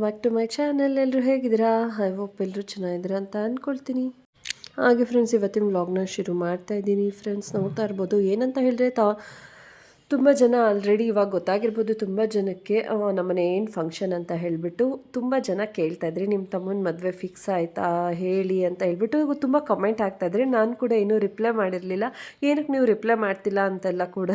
Welcome back to my channel ಎಲ್ಲರೂ ಹೇಗಿದ್ದೀರಾ? I hope ಎಲ್ಲರೂ ಚೆನ್ನಾಗಿದ್ದೀರಾ ಅಂತ ಅಂದ್ಕೊಳ್ತೀನಿ ಹಾಗೆ ಫ್ರೆಂಡ್ಸ್ ಇವತ್ತಿನ ವ್ಲಾಗ್ನ ಶುರು ಮಾಡ್ತಾ ಇದ್ದೀನಿ. ಫ್ರೆಂಡ್ಸ್ ನೋಡ್ತಾ ಇರ್ಬೋದು. ಏನಂತ ಹೇಳಿದ್ರೆ, ತಾ ತುಂಬ ಜನ ಆಲ್ರೆಡಿ ಇವಾಗ ಗೊತ್ತಾಗಿರ್ಬೋದು, ತುಂಬ ಜನಕ್ಕೆ ನಮ್ಮನೆ ಏನು ಫಂಕ್ಷನ್ ಅಂತ ಹೇಳಿಬಿಟ್ಟು ತುಂಬ ಜನ ಕೇಳ್ತಾ ಇದ್ರಿ. ನಿಮ್ಮ ತಮ್ಮನ ಮದುವೆ ಫಿಕ್ಸ್ ಆಯಿತಾ, ಹೇಳಿ ಅಂತ ಹೇಳ್ಬಿಟ್ಟು ತುಂಬ ಕಮೆಂಟ್ ಆಗ್ತಾಯಿದ್ರಿ ನಾನು ಕೂಡ ಇನ್ನೂ ರಿಪ್ಲೈ ಮಾಡಿರಲಿಲ್ಲ. ಏನಕ್ಕೆ ನೀವು ರಿಪ್ಲೈ ಮಾಡ್ತಿಲ್ಲ ಅಂತೆಲ್ಲ ಕೂಡ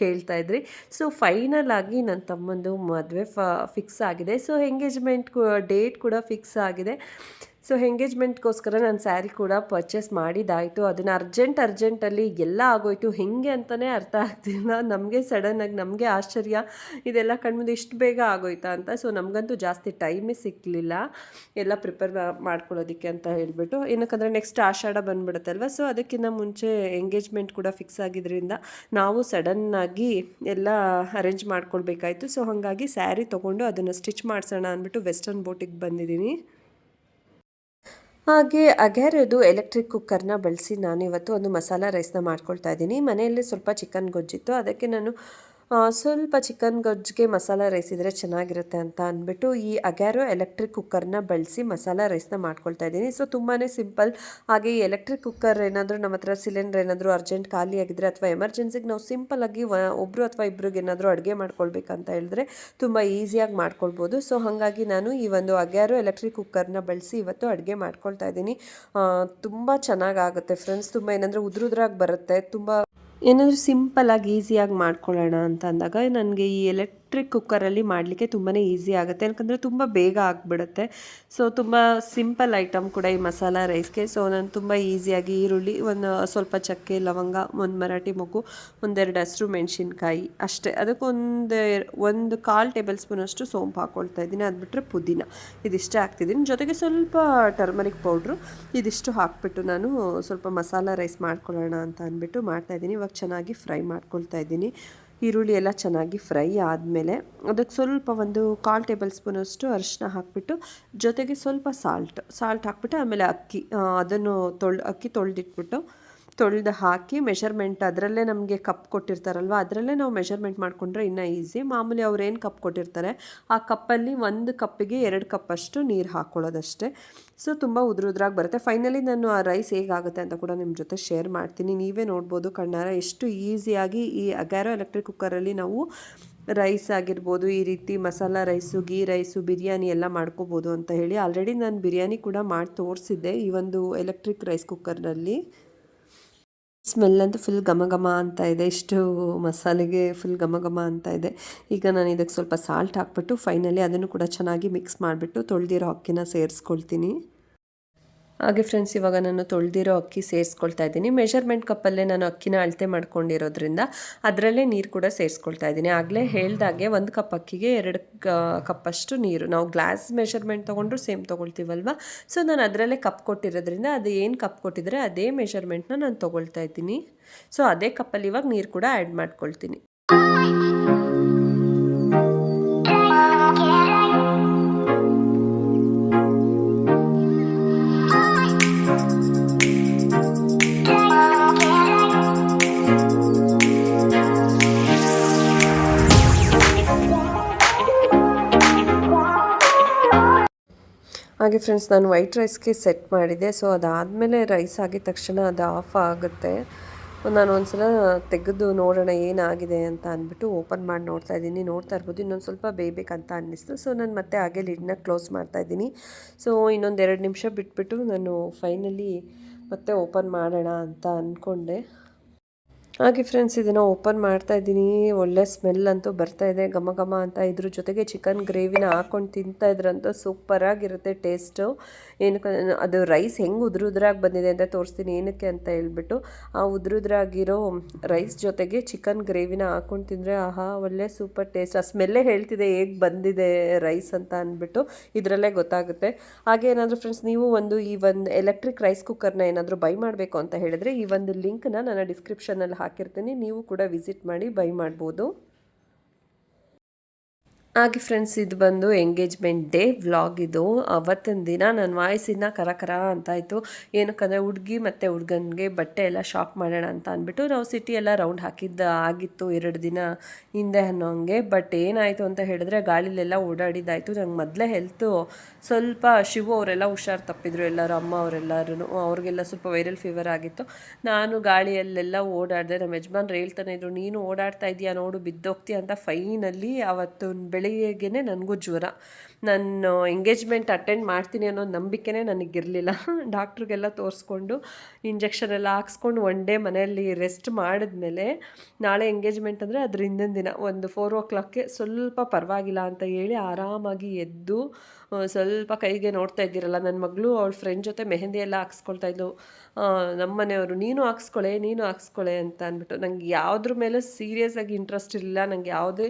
ಕೇಳ್ತಾ ಇದ್ರಿ. ಸೊ ಫೈನಲ್ ಆಗಿ ನನ್ನ ತಮ್ಮಂದು ಮದುವೆ ಫ ಫಿಕ್ಸ್ ಆಗಿದೆ. ಸೊ ಎಂಗೇಜ್ಮೆಂಟ್ ಡೇಟ್ ಕೂಡ ಫಿಕ್ಸ್ ಆಗಿದೆ. ಸೊ ಎಂಗೇಜ್ಮೆಂಟ್ಗೋಸ್ಕರ ನಾನು ಸ್ಯಾರಿ ಕೂಡ ಪರ್ಚೇಸ್ ಮಾಡಿದ್ದಾಯಿತು ಅದನ್ನು ಅರ್ಜೆಂಟ್ ಅರ್ಜೆಂಟಲ್ಲಿ ಎಲ್ಲ ಆಗೋಯ್ತು ಹೆಂಗೆ ಅಂತಲೇ ಅರ್ಥ ಆಗ್ತಿಲ್ಲ ನಮಗೆ ಸಡನ್ನಾಗಿ ನಮಗೆ ಆಶ್ಚರ್ಯ ಇದೆಲ್ಲ ಕಣ್ಮುಂದೆ ಇಷ್ಟು ಬೇಗ ಆಗೋಯ್ತಾ ಅಂತ ಸೊ ನಮಗಂತೂ ಜಾಸ್ತಿ ಟೈಮೇ ಸಿಕ್ಕಲಿಲ್ಲ ಎಲ್ಲ ಪ್ರಿಪೇರ್ ಮಾಡ್ಕೊಳ್ಳೋದಕ್ಕೆ ಅಂತ ಹೇಳಿಬಿಟ್ಟು ಏನಕ್ಕಂದರೆ ನೆಕ್ಸ್ಟ್ ಆಷಾಢ ಬಂದ್ಬಿಡುತ್ತಲ್ವ ಸೊ ಅದಕ್ಕಿಂತ ಮುಂಚೆ ಎಂಗೇಜ್ಮೆಂಟ್ ಕೂಡ ಫಿಕ್ಸ್ ಆಗಿದ್ದರಿಂದ ನಾವು ಸಡನ್ನಾಗಿ ಎಲ್ಲ ಅರೇಂಜ್ ಮಾಡ್ಕೊಳ್ಬೇಕಾಯಿತು ಸೊ ಹಾಗಾಗಿ ಸ್ಯಾರಿ ತೊಗೊಂಡು ಅದನ್ನು ಸ್ಟಿಚ್ ಮಾಡಿಸೋಣ ಅಂದ್ಬಿಟ್ಟು ವೆಸ್ಟರ್ನ್ ಬೋಟಿಗೆ ಬಂದಿದ್ದೀನಿ ಹಾಗೆ ಅಗ್ಯಾರದು ಎಲೆಕ್ಟ್ರಿಕ್ ಕುಕ್ಕರ್ನ ಬಳಸಿ ನಾನಿವತ್ತು ಒಂದು ಮಸಾಲ ರೈಸ್ನ ಮಾಡ್ಕೊಳ್ತಾ ಇದ್ದೀನಿ. ಮನೆಯಲ್ಲಿ ಸ್ವಲ್ಪ ಚಿಕನ್ ಗೊಜ್ಜಿತ್ತು. ಅದಕ್ಕೆ ನಾನು ಸ್ವಲ್ಪ ಚಿಕನ್ ಗೊಜ್ಜಿಗೆ ಮಸಾಲ ರೈಸ್ ಇದ್ದರೆ ಚೆನ್ನಾಗಿರುತ್ತೆ ಅಂತ ಅಂದ್ಬಿಟ್ಟು ಈ ಅಗ್ಯಾರೋ ಎಲೆಕ್ಟ್ರಿಕ್ ಕುಕ್ಕರ್ನ ಬಳಸಿ ಮಸಾಲ ರೈಸ್ನ ಮಾಡ್ಕೊಳ್ತಾ ಇದ್ದೀನಿ. ಸೊ ತುಂಬಾ ಸಿಂಪಲ್ ಹಾಗೆ ಈ ಎಲೆಕ್ಟ್ರಿಕ್ ಕುಕ್ಕರ್ ಏನಾದರೂ ನಮ್ಮ ಹತ್ರ ಸಿಲಿಂಡರ್ ಏನಾದರೂ ಅರ್ಜೆಂಟ್ ಖಾಲಿ ಆಗಿದ್ರೆ ಅಥವಾ ಎಮರ್ಜೆನ್ಸಿಗೆ ನಾವು ಸಿಂಪಲ್ಲಾಗಿ ಒಬ್ಬರು ಅಥವಾ ಇಬ್ಬರಿಗೆ ಏನಾದರೂ ಅಡುಗೆ ಮಾಡ್ಕೊಳ್ಬೇಕಂತ ಹೇಳಿದ್ರೆ ತುಂಬ ಈಸಿಯಾಗಿ ಮಾಡ್ಕೊಳ್ಬೋದು. ಸೊ ಹಾಗಾಗಿ ನಾನು ಈ ಒಂದು ಅಗ್ಯಾರೋ ಎಲೆಕ್ಟ್ರಿಕ್ ಕುಕ್ಕರ್ನ ಬಳಸಿ ಇವತ್ತು ಅಡುಗೆ ಮಾಡ್ಕೊಳ್ತಾ ಇದ್ದೀನಿ. ತುಂಬ ಚೆನ್ನಾಗಾಗುತ್ತೆ ಫ್ರೆಂಡ್ಸ್ ತುಂಬ ಏನಂದರೆ ಉದ್ರುದ್ರಾಗಿ ಬರುತ್ತೆ. ತುಂಬ ಏನಾದರೂ ಸಿಂಪಲ್ಲಾಗಿ ಈಸಿಯಾಗಿ ಮಾಡ್ಕೊಳ್ಳೋಣ ಅಂತ ಅಂದಾಗ ನನಗೆ ಈ ಎಲೆಕ್ಟ್ರಿಕ್ ಕುಕ್ಕರಲ್ಲಿ ಮಾಡಲಿಕ್ಕೆ ತುಂಬಾ ಈಸಿ ಆಗುತ್ತೆ. ಯಾಕಂದರೆ ತುಂಬ ಬೇಗ ಆಗಿಬಿಡುತ್ತೆ. ಸೊ ತುಂಬ ಸಿಂಪಲ್ ಐಟಮ್ ಕೂಡ ಈ ಮಸಾಲ ರೈಸ್ಗೆ. ಸೊ ನಾನು ತುಂಬ ಈಸಿಯಾಗಿ ಈರುಳ್ಳಿ, ಒಂದು ಸ್ವಲ್ಪ ಚಕ್ಕೆ, ಲವಂಗ, ಒಂದು ಮರಾಠಿ ಮೊಗ್ಗು, ಒಂದೆರಡು ಹಸಿರು ಮೆಣಸಿನ್ಕಾಯಿ ಅಷ್ಟೇ. ಅದಕ್ಕೊಂದು ಒಂದು ಕಾಲು ಟೇಬಲ್ ಸ್ಪೂನ್ ಅಷ್ಟು ಸೋಂಪು ಹಾಕ್ಕೊಳ್ತಾ ಇದ್ದೀನಿ. ಅದು ಬಿಟ್ಟರೆ ಪುದೀನ. ಇದಿಷ್ಟೇ ಹಾಕ್ತಿದ್ದೀನಿ. ಜೊತೆಗೆ ಸ್ವಲ್ಪ ಟರ್ಮರಿಕ್ ಪೌಡ್ರು ಇದಿಷ್ಟು ಹಾಕ್ಬಿಟ್ಟು ನಾನು ಸ್ವಲ್ಪ ಮಸಾಲ ರೈಸ್ ಮಾಡ್ಕೊಳ್ಳೋಣ ಅಂತ ಅಂದ್ಬಿಟ್ಟು ಮಾಡ್ತಾಯಿದ್ದೀನಿ ಇವಾಗ ಚೆನ್ನಾಗಿ ಫ್ರೈ ಮಾಡ್ಕೊಳ್ತಾ ಇದ್ದೀನಿ. ಈರುಳ್ಳಿ ಎಲ್ಲ ಚೆನ್ನಾಗಿ ಫ್ರೈ ಆದಮೇಲೆ ಅದಕ್ಕೆ ಸ್ವಲ್ಪ ಒಂದು ಕಾಲು ಟೇಬಲ್ ಸ್ಪೂನಷ್ಟು ಅರಿಶಿನ ಹಾಕಿಬಿಟ್ಟು ಜೊತೆಗೆ ಸ್ವಲ್ಪ ಸಾಲ್ಟ್ ಸಾಲ್ಟ್ ಹಾಕ್ಬಿಟ್ಟು ಆಮೇಲೆ ಅಕ್ಕಿ ಅದನ್ನು ತೊಳ್, ಅಕ್ಕಿ ತೊಳೆದಿಟ್ಬಿಟ್ಟು ತೊಳೆದು ಹಾಕಿ ಮೆಷರ್ಮೆಂಟ್ ಅದರಲ್ಲೇ ನಮಗೆ ಕಪ್ ಕೊಟ್ಟಿರ್ತಾರಲ್ವ, ಅದರಲ್ಲೇ ನಾವು ಮೆಷರ್ಮೆಂಟ್ ಮಾಡಿಕೊಂಡ್ರೆ ಇನ್ನೂ ಈಸಿ ಮಾಮೂಲಿ ಅವ್ರು ಏನು ಕಪ್ ಕೊಟ್ಟಿರ್ತಾರೆ, ಆ ಕಪ್ಪಲ್ಲಿ ಒಂದು ಕಪ್ಪಿಗೆ ಎರಡು ಕಪ್ಪಷ್ಟು ನೀರು ಹಾಕ್ಕೊಳ್ಳೋದಷ್ಟೇ ಸೊ ತುಂಬ ಉದ್ರುದ್ರಾಗಿ ಬರುತ್ತೆ. ಫೈನಲಿ ನಾನು ಆ ರೈಸ್ ಹೇಗಾಗುತ್ತೆ ಅಂತ ಕೂಡ ನಿಮ್ಮ ಜೊತೆ ಶೇರ್ ಮಾಡ್ತೀನಿ. ನೀವೇ ನೋಡ್ಬೋದು ಕಣ್ಣಾರ, ಎಷ್ಟು ಈಸಿಯಾಗಿ ಈ ಅಗ್ಯಾರೋ ಎಲೆಕ್ಟ್ರಿಕ್ ಕುಕ್ಕರಲ್ಲಿ ನಾವು ರೈಸ್ ಆಗಿರ್ಬೋದು, ಈ ರೀತಿ ಮಸಾಲ ರೈಸು ಗೀ ರೈಸು ಬಿರಿಯಾನಿ ಎಲ್ಲ ಮಾಡ್ಕೋಬೋದು ಅಂತ ಹೇಳಿ ಆಲ್ರೆಡಿ ನಾನು ಬಿರಿಯಾನಿ ಕೂಡ ಮಾಡಿ ತೋರಿಸಿದ್ದೆ ಈ ಒಂದು ಎಲೆಕ್ಟ್ರಿಕ್ ರೈಸ್ ಕುಕ್ಕರ್ನಲ್ಲಿ ಸ್ಮೆಲ್ ಅಂತೂ ಫುಲ್ ಘಮ ಘಮ ಅಂತ ಇದೆ. ಇಷ್ಟು ಮಸಾಲೆಗೆ ಫುಲ್ ಘಮ ಘಮ ಅಂತ ಇದೆ. ಈಗ ನಾನು ಇದಕ್ಕೆ ಸ್ವಲ್ಪ ಸಾಲ್ಟ್ ಹಾಕ್ಬಿಟ್ಟು ಫೈನಲಿ ಅದನ್ನು ಕೂಡ ಚೆನ್ನಾಗಿ ಮಿಕ್ಸ್ ಮಾಡಿಬಿಟ್ಟು ತೊಳೆದಿರೋ ಅಕ್ಕಿನ ಸೇರಿಸ್ಕೊಳ್ತೀನಿ. ಹಾಗೆ ಫ್ರೆಂಡ್ಸ್ ಇವಾಗ ನಾನು ತೊಳೆದಿರೋ ಅಕ್ಕಿ ಸೇರಿಸ್ಕೊಳ್ತಾ ಇದ್ದೀನಿ. ಮೆಷರ್ಮೆಂಟ್ ಕಪ್ಪಲ್ಲೇ ನಾನು ಅಕ್ಕಿನ ಅಳತೆ ಮಾಡ್ಕೊಂಡಿರೋದ್ರಿಂದ ಅದರಲ್ಲೇ ನೀರು ಕೂಡ ಸೇರಿಸ್ಕೊಳ್ತಾ ಇದ್ದೀನಿ. ಆಗಲೇ ಹೇಳ್ದಾಗೆ ಒಂದು ಕಪ್ ಅಕ್ಕಿಗೆ ಎರಡು ಕಪ್ಪಷ್ಟು ನೀರು. ನಾವು ಗ್ಲಾಸ್ ಮೆಷರ್ಮೆಂಟ್ ತೊಗೊಂಡ್ರು ಸೇಮ್ ತೊಗೊಳ್ತೀವಲ್ವ? ಸೊ ನಾನು ಅದರಲ್ಲೇ ಕಪ್ ಕೊಟ್ಟಿರೋದ್ರಿಂದ ಅದು ಏನು ಕಪ್ ಕೊಟ್ಟಿದ್ರೆ ಅದೇ ಮೆಷರ್ಮೆಂಟ್ನ ನಾನು ತೊಗೊಳ್ತಾ ಇದ್ದೀನಿ. ಸೊ ಅದೇ ಕಪ್ಪಲ್ಲಿ ಇವಾಗ ನೀರು ಕೂಡ ಆ್ಯಡ್ ಮಾಡ್ಕೊಳ್ತೀನಿ. ಹಾಗೆ ಫ್ರೆಂಡ್ಸ್ ನಾನು ವೈಟ್ ರೈಸ್ಗೆ ಸೆಟ್ ಮಾಡಿದೆ. ಸೊ ಅದಾದಮೇಲೆ ರೈಸ್ ಆಗಿದ ತಕ್ಷಣ ಅದು ಆಫ್ ಆಗುತ್ತೆ. ನಾನು ಒಂದ್ಸಲ ತೆಗೆದು ನೋಡೋಣ ಏನಾಗಿದೆ ಅಂತ ಅಂದ್ಬಿಟ್ಟು ಓಪನ್ ಮಾಡಿ ನೋಡ್ತಾ ಇದ್ದೀನಿ. ನೋಡ್ತಾ ಇರ್ಬೋದು, ಇನ್ನೊಂದು ಸ್ವಲ್ಪ ಬೇಯಬೇಕಂತ ಅನ್ನಿಸ್ತು. ಸೊ ನಾನು ಮತ್ತೆ ಹಾಗೆ ಲಿಡ್ನ ಕ್ಲೋಸ್ ಮಾಡ್ತಾ ಇದ್ದೀನಿ. ಸೊ ಇನ್ನೊಂದು ಎರಡು ನಿಮಿಷ ಬಿಟ್ಬಿಟ್ಟು ನಾನು ಫೈನಲಿ ಮತ್ತೆ ಓಪನ್ ಮಾಡೋಣ ಅಂತ ಅಂದ್ಕೊಂಡೆ ಹಾಗೆ ಫ್ರೆಂಡ್ಸ್ ಇದನ್ನು ಓಪನ್ ಮಾಡ್ತಾ ಇದ್ದೀನಿ. ಒಳ್ಳೆ ಸ್ಮೆಲ್ ಅಂತೂ ಬರ್ತಾ ಇದೆ. ಘಮ ಘಮ ಅಂತ ಇದ್ರ ಜೊತೆಗೆ ಚಿಕನ್ ಗ್ರೇವಿನ ಹಾಕೊಂಡು ತಿಂತಾ ಇದ್ರಂತೂ ಸೂಪರಾಗಿರುತ್ತೆ ಟೇಸ್ಟು ಏನಕ್ಕೆ ಅದು ರೈಸ್ ಹೆಂಗೆ ಉದ್ರುದ್ರಾಗಿ ಬಂದಿದೆ ಅಂತ ತೋರಿಸ್ತೀನಿ, ಏನಕ್ಕೆ ಅಂತ ಹೇಳ್ಬಿಟ್ಟು, ಆ ಉದ್ರುದ್ರಾಗಿರೋ ರೈಸ್ ಜೊತೆಗೆ ಚಿಕನ್ ಗ್ರೇವಿನ ಹಾಕೊಂಡು ತಿಂದರೆ, ಆಹಾ, ಒಳ್ಳೆ ಸೂಪರ್ ಟೇಸ್ಟ್ ಆ ಸ್ಮೆಲ್ಲೇ ಹೇಳ್ತಿದೆ, ಹೇಗೆ ಬಂದಿದೆ ರೈಸ್ ಅಂತ ಅಂದ್ಬಿಟ್ಟು ಇದರಲ್ಲೇ ಗೊತ್ತಾಗುತ್ತೆ. ಹಾಗೆ ಏನಾದರೂ ಫ್ರೆಂಡ್ಸ್ ನೀವು ಒಂದು ಈ ಒಂದು ಎಲೆಕ್ಟ್ರಿಕ್ ರೈಸ್ ಕುಕ್ಕರ್ನ ಏನಾದರೂ ಬೈ ಮಾಡಬೇಕು ಅಂತ ಹೇಳಿದ್ರೆ, ಈ ಒಂದು ಲಿಂಕ್ನ ನಾನು ಡಿಸ್ಕ್ರಿಪ್ಷನಲ್ಲಿ ಹಾಕಿರ್ತೀನಿ. ನೀವು ಕೂಡ ವಿಸಿಟ್ ಮಾಡಿ ಬೈ ಮಾಡ್ಬೋದು. ಹಾಗೆ ಫ್ರೆಂಡ್ಸ್ ಇದು ಬಂದು ಎಂಗೇಜ್ಮೆಂಟ್ ಡೇ ವ್ಲಾಗ್ ಇದು. ಅವತ್ತಿನ ದಿನ ನನ್ನ ವಾಯ್ಸಿನ ಕರ ಕರ ಅಂತಾಯಿತು. ಏನಕ್ಕಂದರೆ ಹುಡುಗಿ ಮತ್ತು ಹುಡುಗನಿಗೆ ಬಟ್ಟೆ ಎಲ್ಲ ಶಾಪ್ ಮಾಡೋಣ ಅಂತ ಅಂದ್ಬಿಟ್ಟು ನಾವು ಸಿಟಿ ಎಲ್ಲ ರೌಂಡ್ ಹಾಕಿದ್ದ ಆಗಿತ್ತು ಎರಡು ದಿನ ಹಿಂದೆ ಅನ್ನೋಂಗೆ. ಬಟ್ ಏನಾಯಿತು ಅಂತ ಹೇಳಿದ್ರೆ ಗಾಳಿಲೆಲ್ಲ ಓಡಾಡಿದ್ದಾಯಿತು ನಂಗೆ ಮೊದಲೇ ಹೆಲ್ತು ಸ್ವಲ್ಪ ಶಿವು ಅವರೆಲ್ಲ ಹುಷಾರು ತಪ್ಪಿದ್ರು ಎಲ್ಲರೂ, ಅಮ್ಮ ಅವರೆಲ್ಲರೂ ಅವ್ರಿಗೆಲ್ಲ ಸ್ವಲ್ಪ ವೈರಲ್ ಫೀವರ್ ಆಗಿತ್ತು. ನಾನು ಗಾಳಿಯಲ್ಲೆಲ್ಲ ಓಡಾಡಿದೆ, ನಮ್ಮ ಯಜಮಾನ್ರು ಹೇಳ್ತಾನೆ ಇದ್ರು, ನೀನು ಓಡಾಡ್ತಾ ಇದೀಯಾ? ನೋಡು, ಬಿದ್ದೋಗ್ತೀಯ? ಅಂತ ಫೈನಲ್ಲಿ ಅವತ್ತು ಬೆಳಿಗ್ಗೆಗೆ ನನಗೂ ಜ್ವರ. ನಾನು ಎಂಗೇಜ್ಮೆಂಟ್ ಅಟೆಂಡ್ ಮಾಡ್ತೀನಿ ಅನ್ನೋ ನಂಬಿಕೆನೇ ನನಗಿರಲಿಲ್ಲ. ಡಾಕ್ಟ್ರಿಗೆಲ್ಲ ತೋರಿಸ್ಕೊಂಡು ಇಂಜೆಕ್ಷನ್ ಎಲ್ಲ ಹಾಕ್ಸ್ಕೊಂಡು ಒನ್ ಡೇ ಮನೆಯಲ್ಲಿ ರೆಸ್ಟ್ ಮಾಡಿದ್ಮೇಲೆ ನಾಳೆ ಎಂಗೇಜ್ಮೆಂಟ್ ಅಂದರೆ ಅದ್ರ ಹಿಂದಿನ ದಿನ, ಒಂದು ಫೋರ್ ಓ ಕ್ಲಾಕ್ಗೆ ಸ್ವಲ್ಪ ಪರವಾಗಿಲ್ಲ ಅಂತ ಹೇಳಿ ಆರಾಮಾಗಿ ಎದ್ದು ಸ್ವಲ್ಪ ಕೈಗೆ ನೋಡ್ತಾ ಇದ್ದೀರಲ್ಲ ನನ್ನ ಮಗಳು, ಅವಳ ಫ್ರೆಂಡ್ ಜೊತೆ ಮೆಹಂದಿ ಎಲ್ಲ ಹಾಕ್ಸ್ಕೊಳ್ತಾ ಇದ್ಲು. ನಮ್ಮ ಮನೆಯವರು, ನೀನು ಹಾಕ್ಸ್ಕೊಳೆ ನೀನು ಹಾಕ್ಸ್ಕೊಳೆ ಅಂತ ಅಂದ್ಬಿಟ್ಟು. ನಂಗೆ ಯಾವುದ್ರ ಮೇಲೆ ಸೀರಿಯಸ್ ಆಗಿ ಇಂಟ್ರೆಸ್ಟ್ ಇರಲಿಲ್ಲ. ನಂಗೆ ಯಾವುದೇ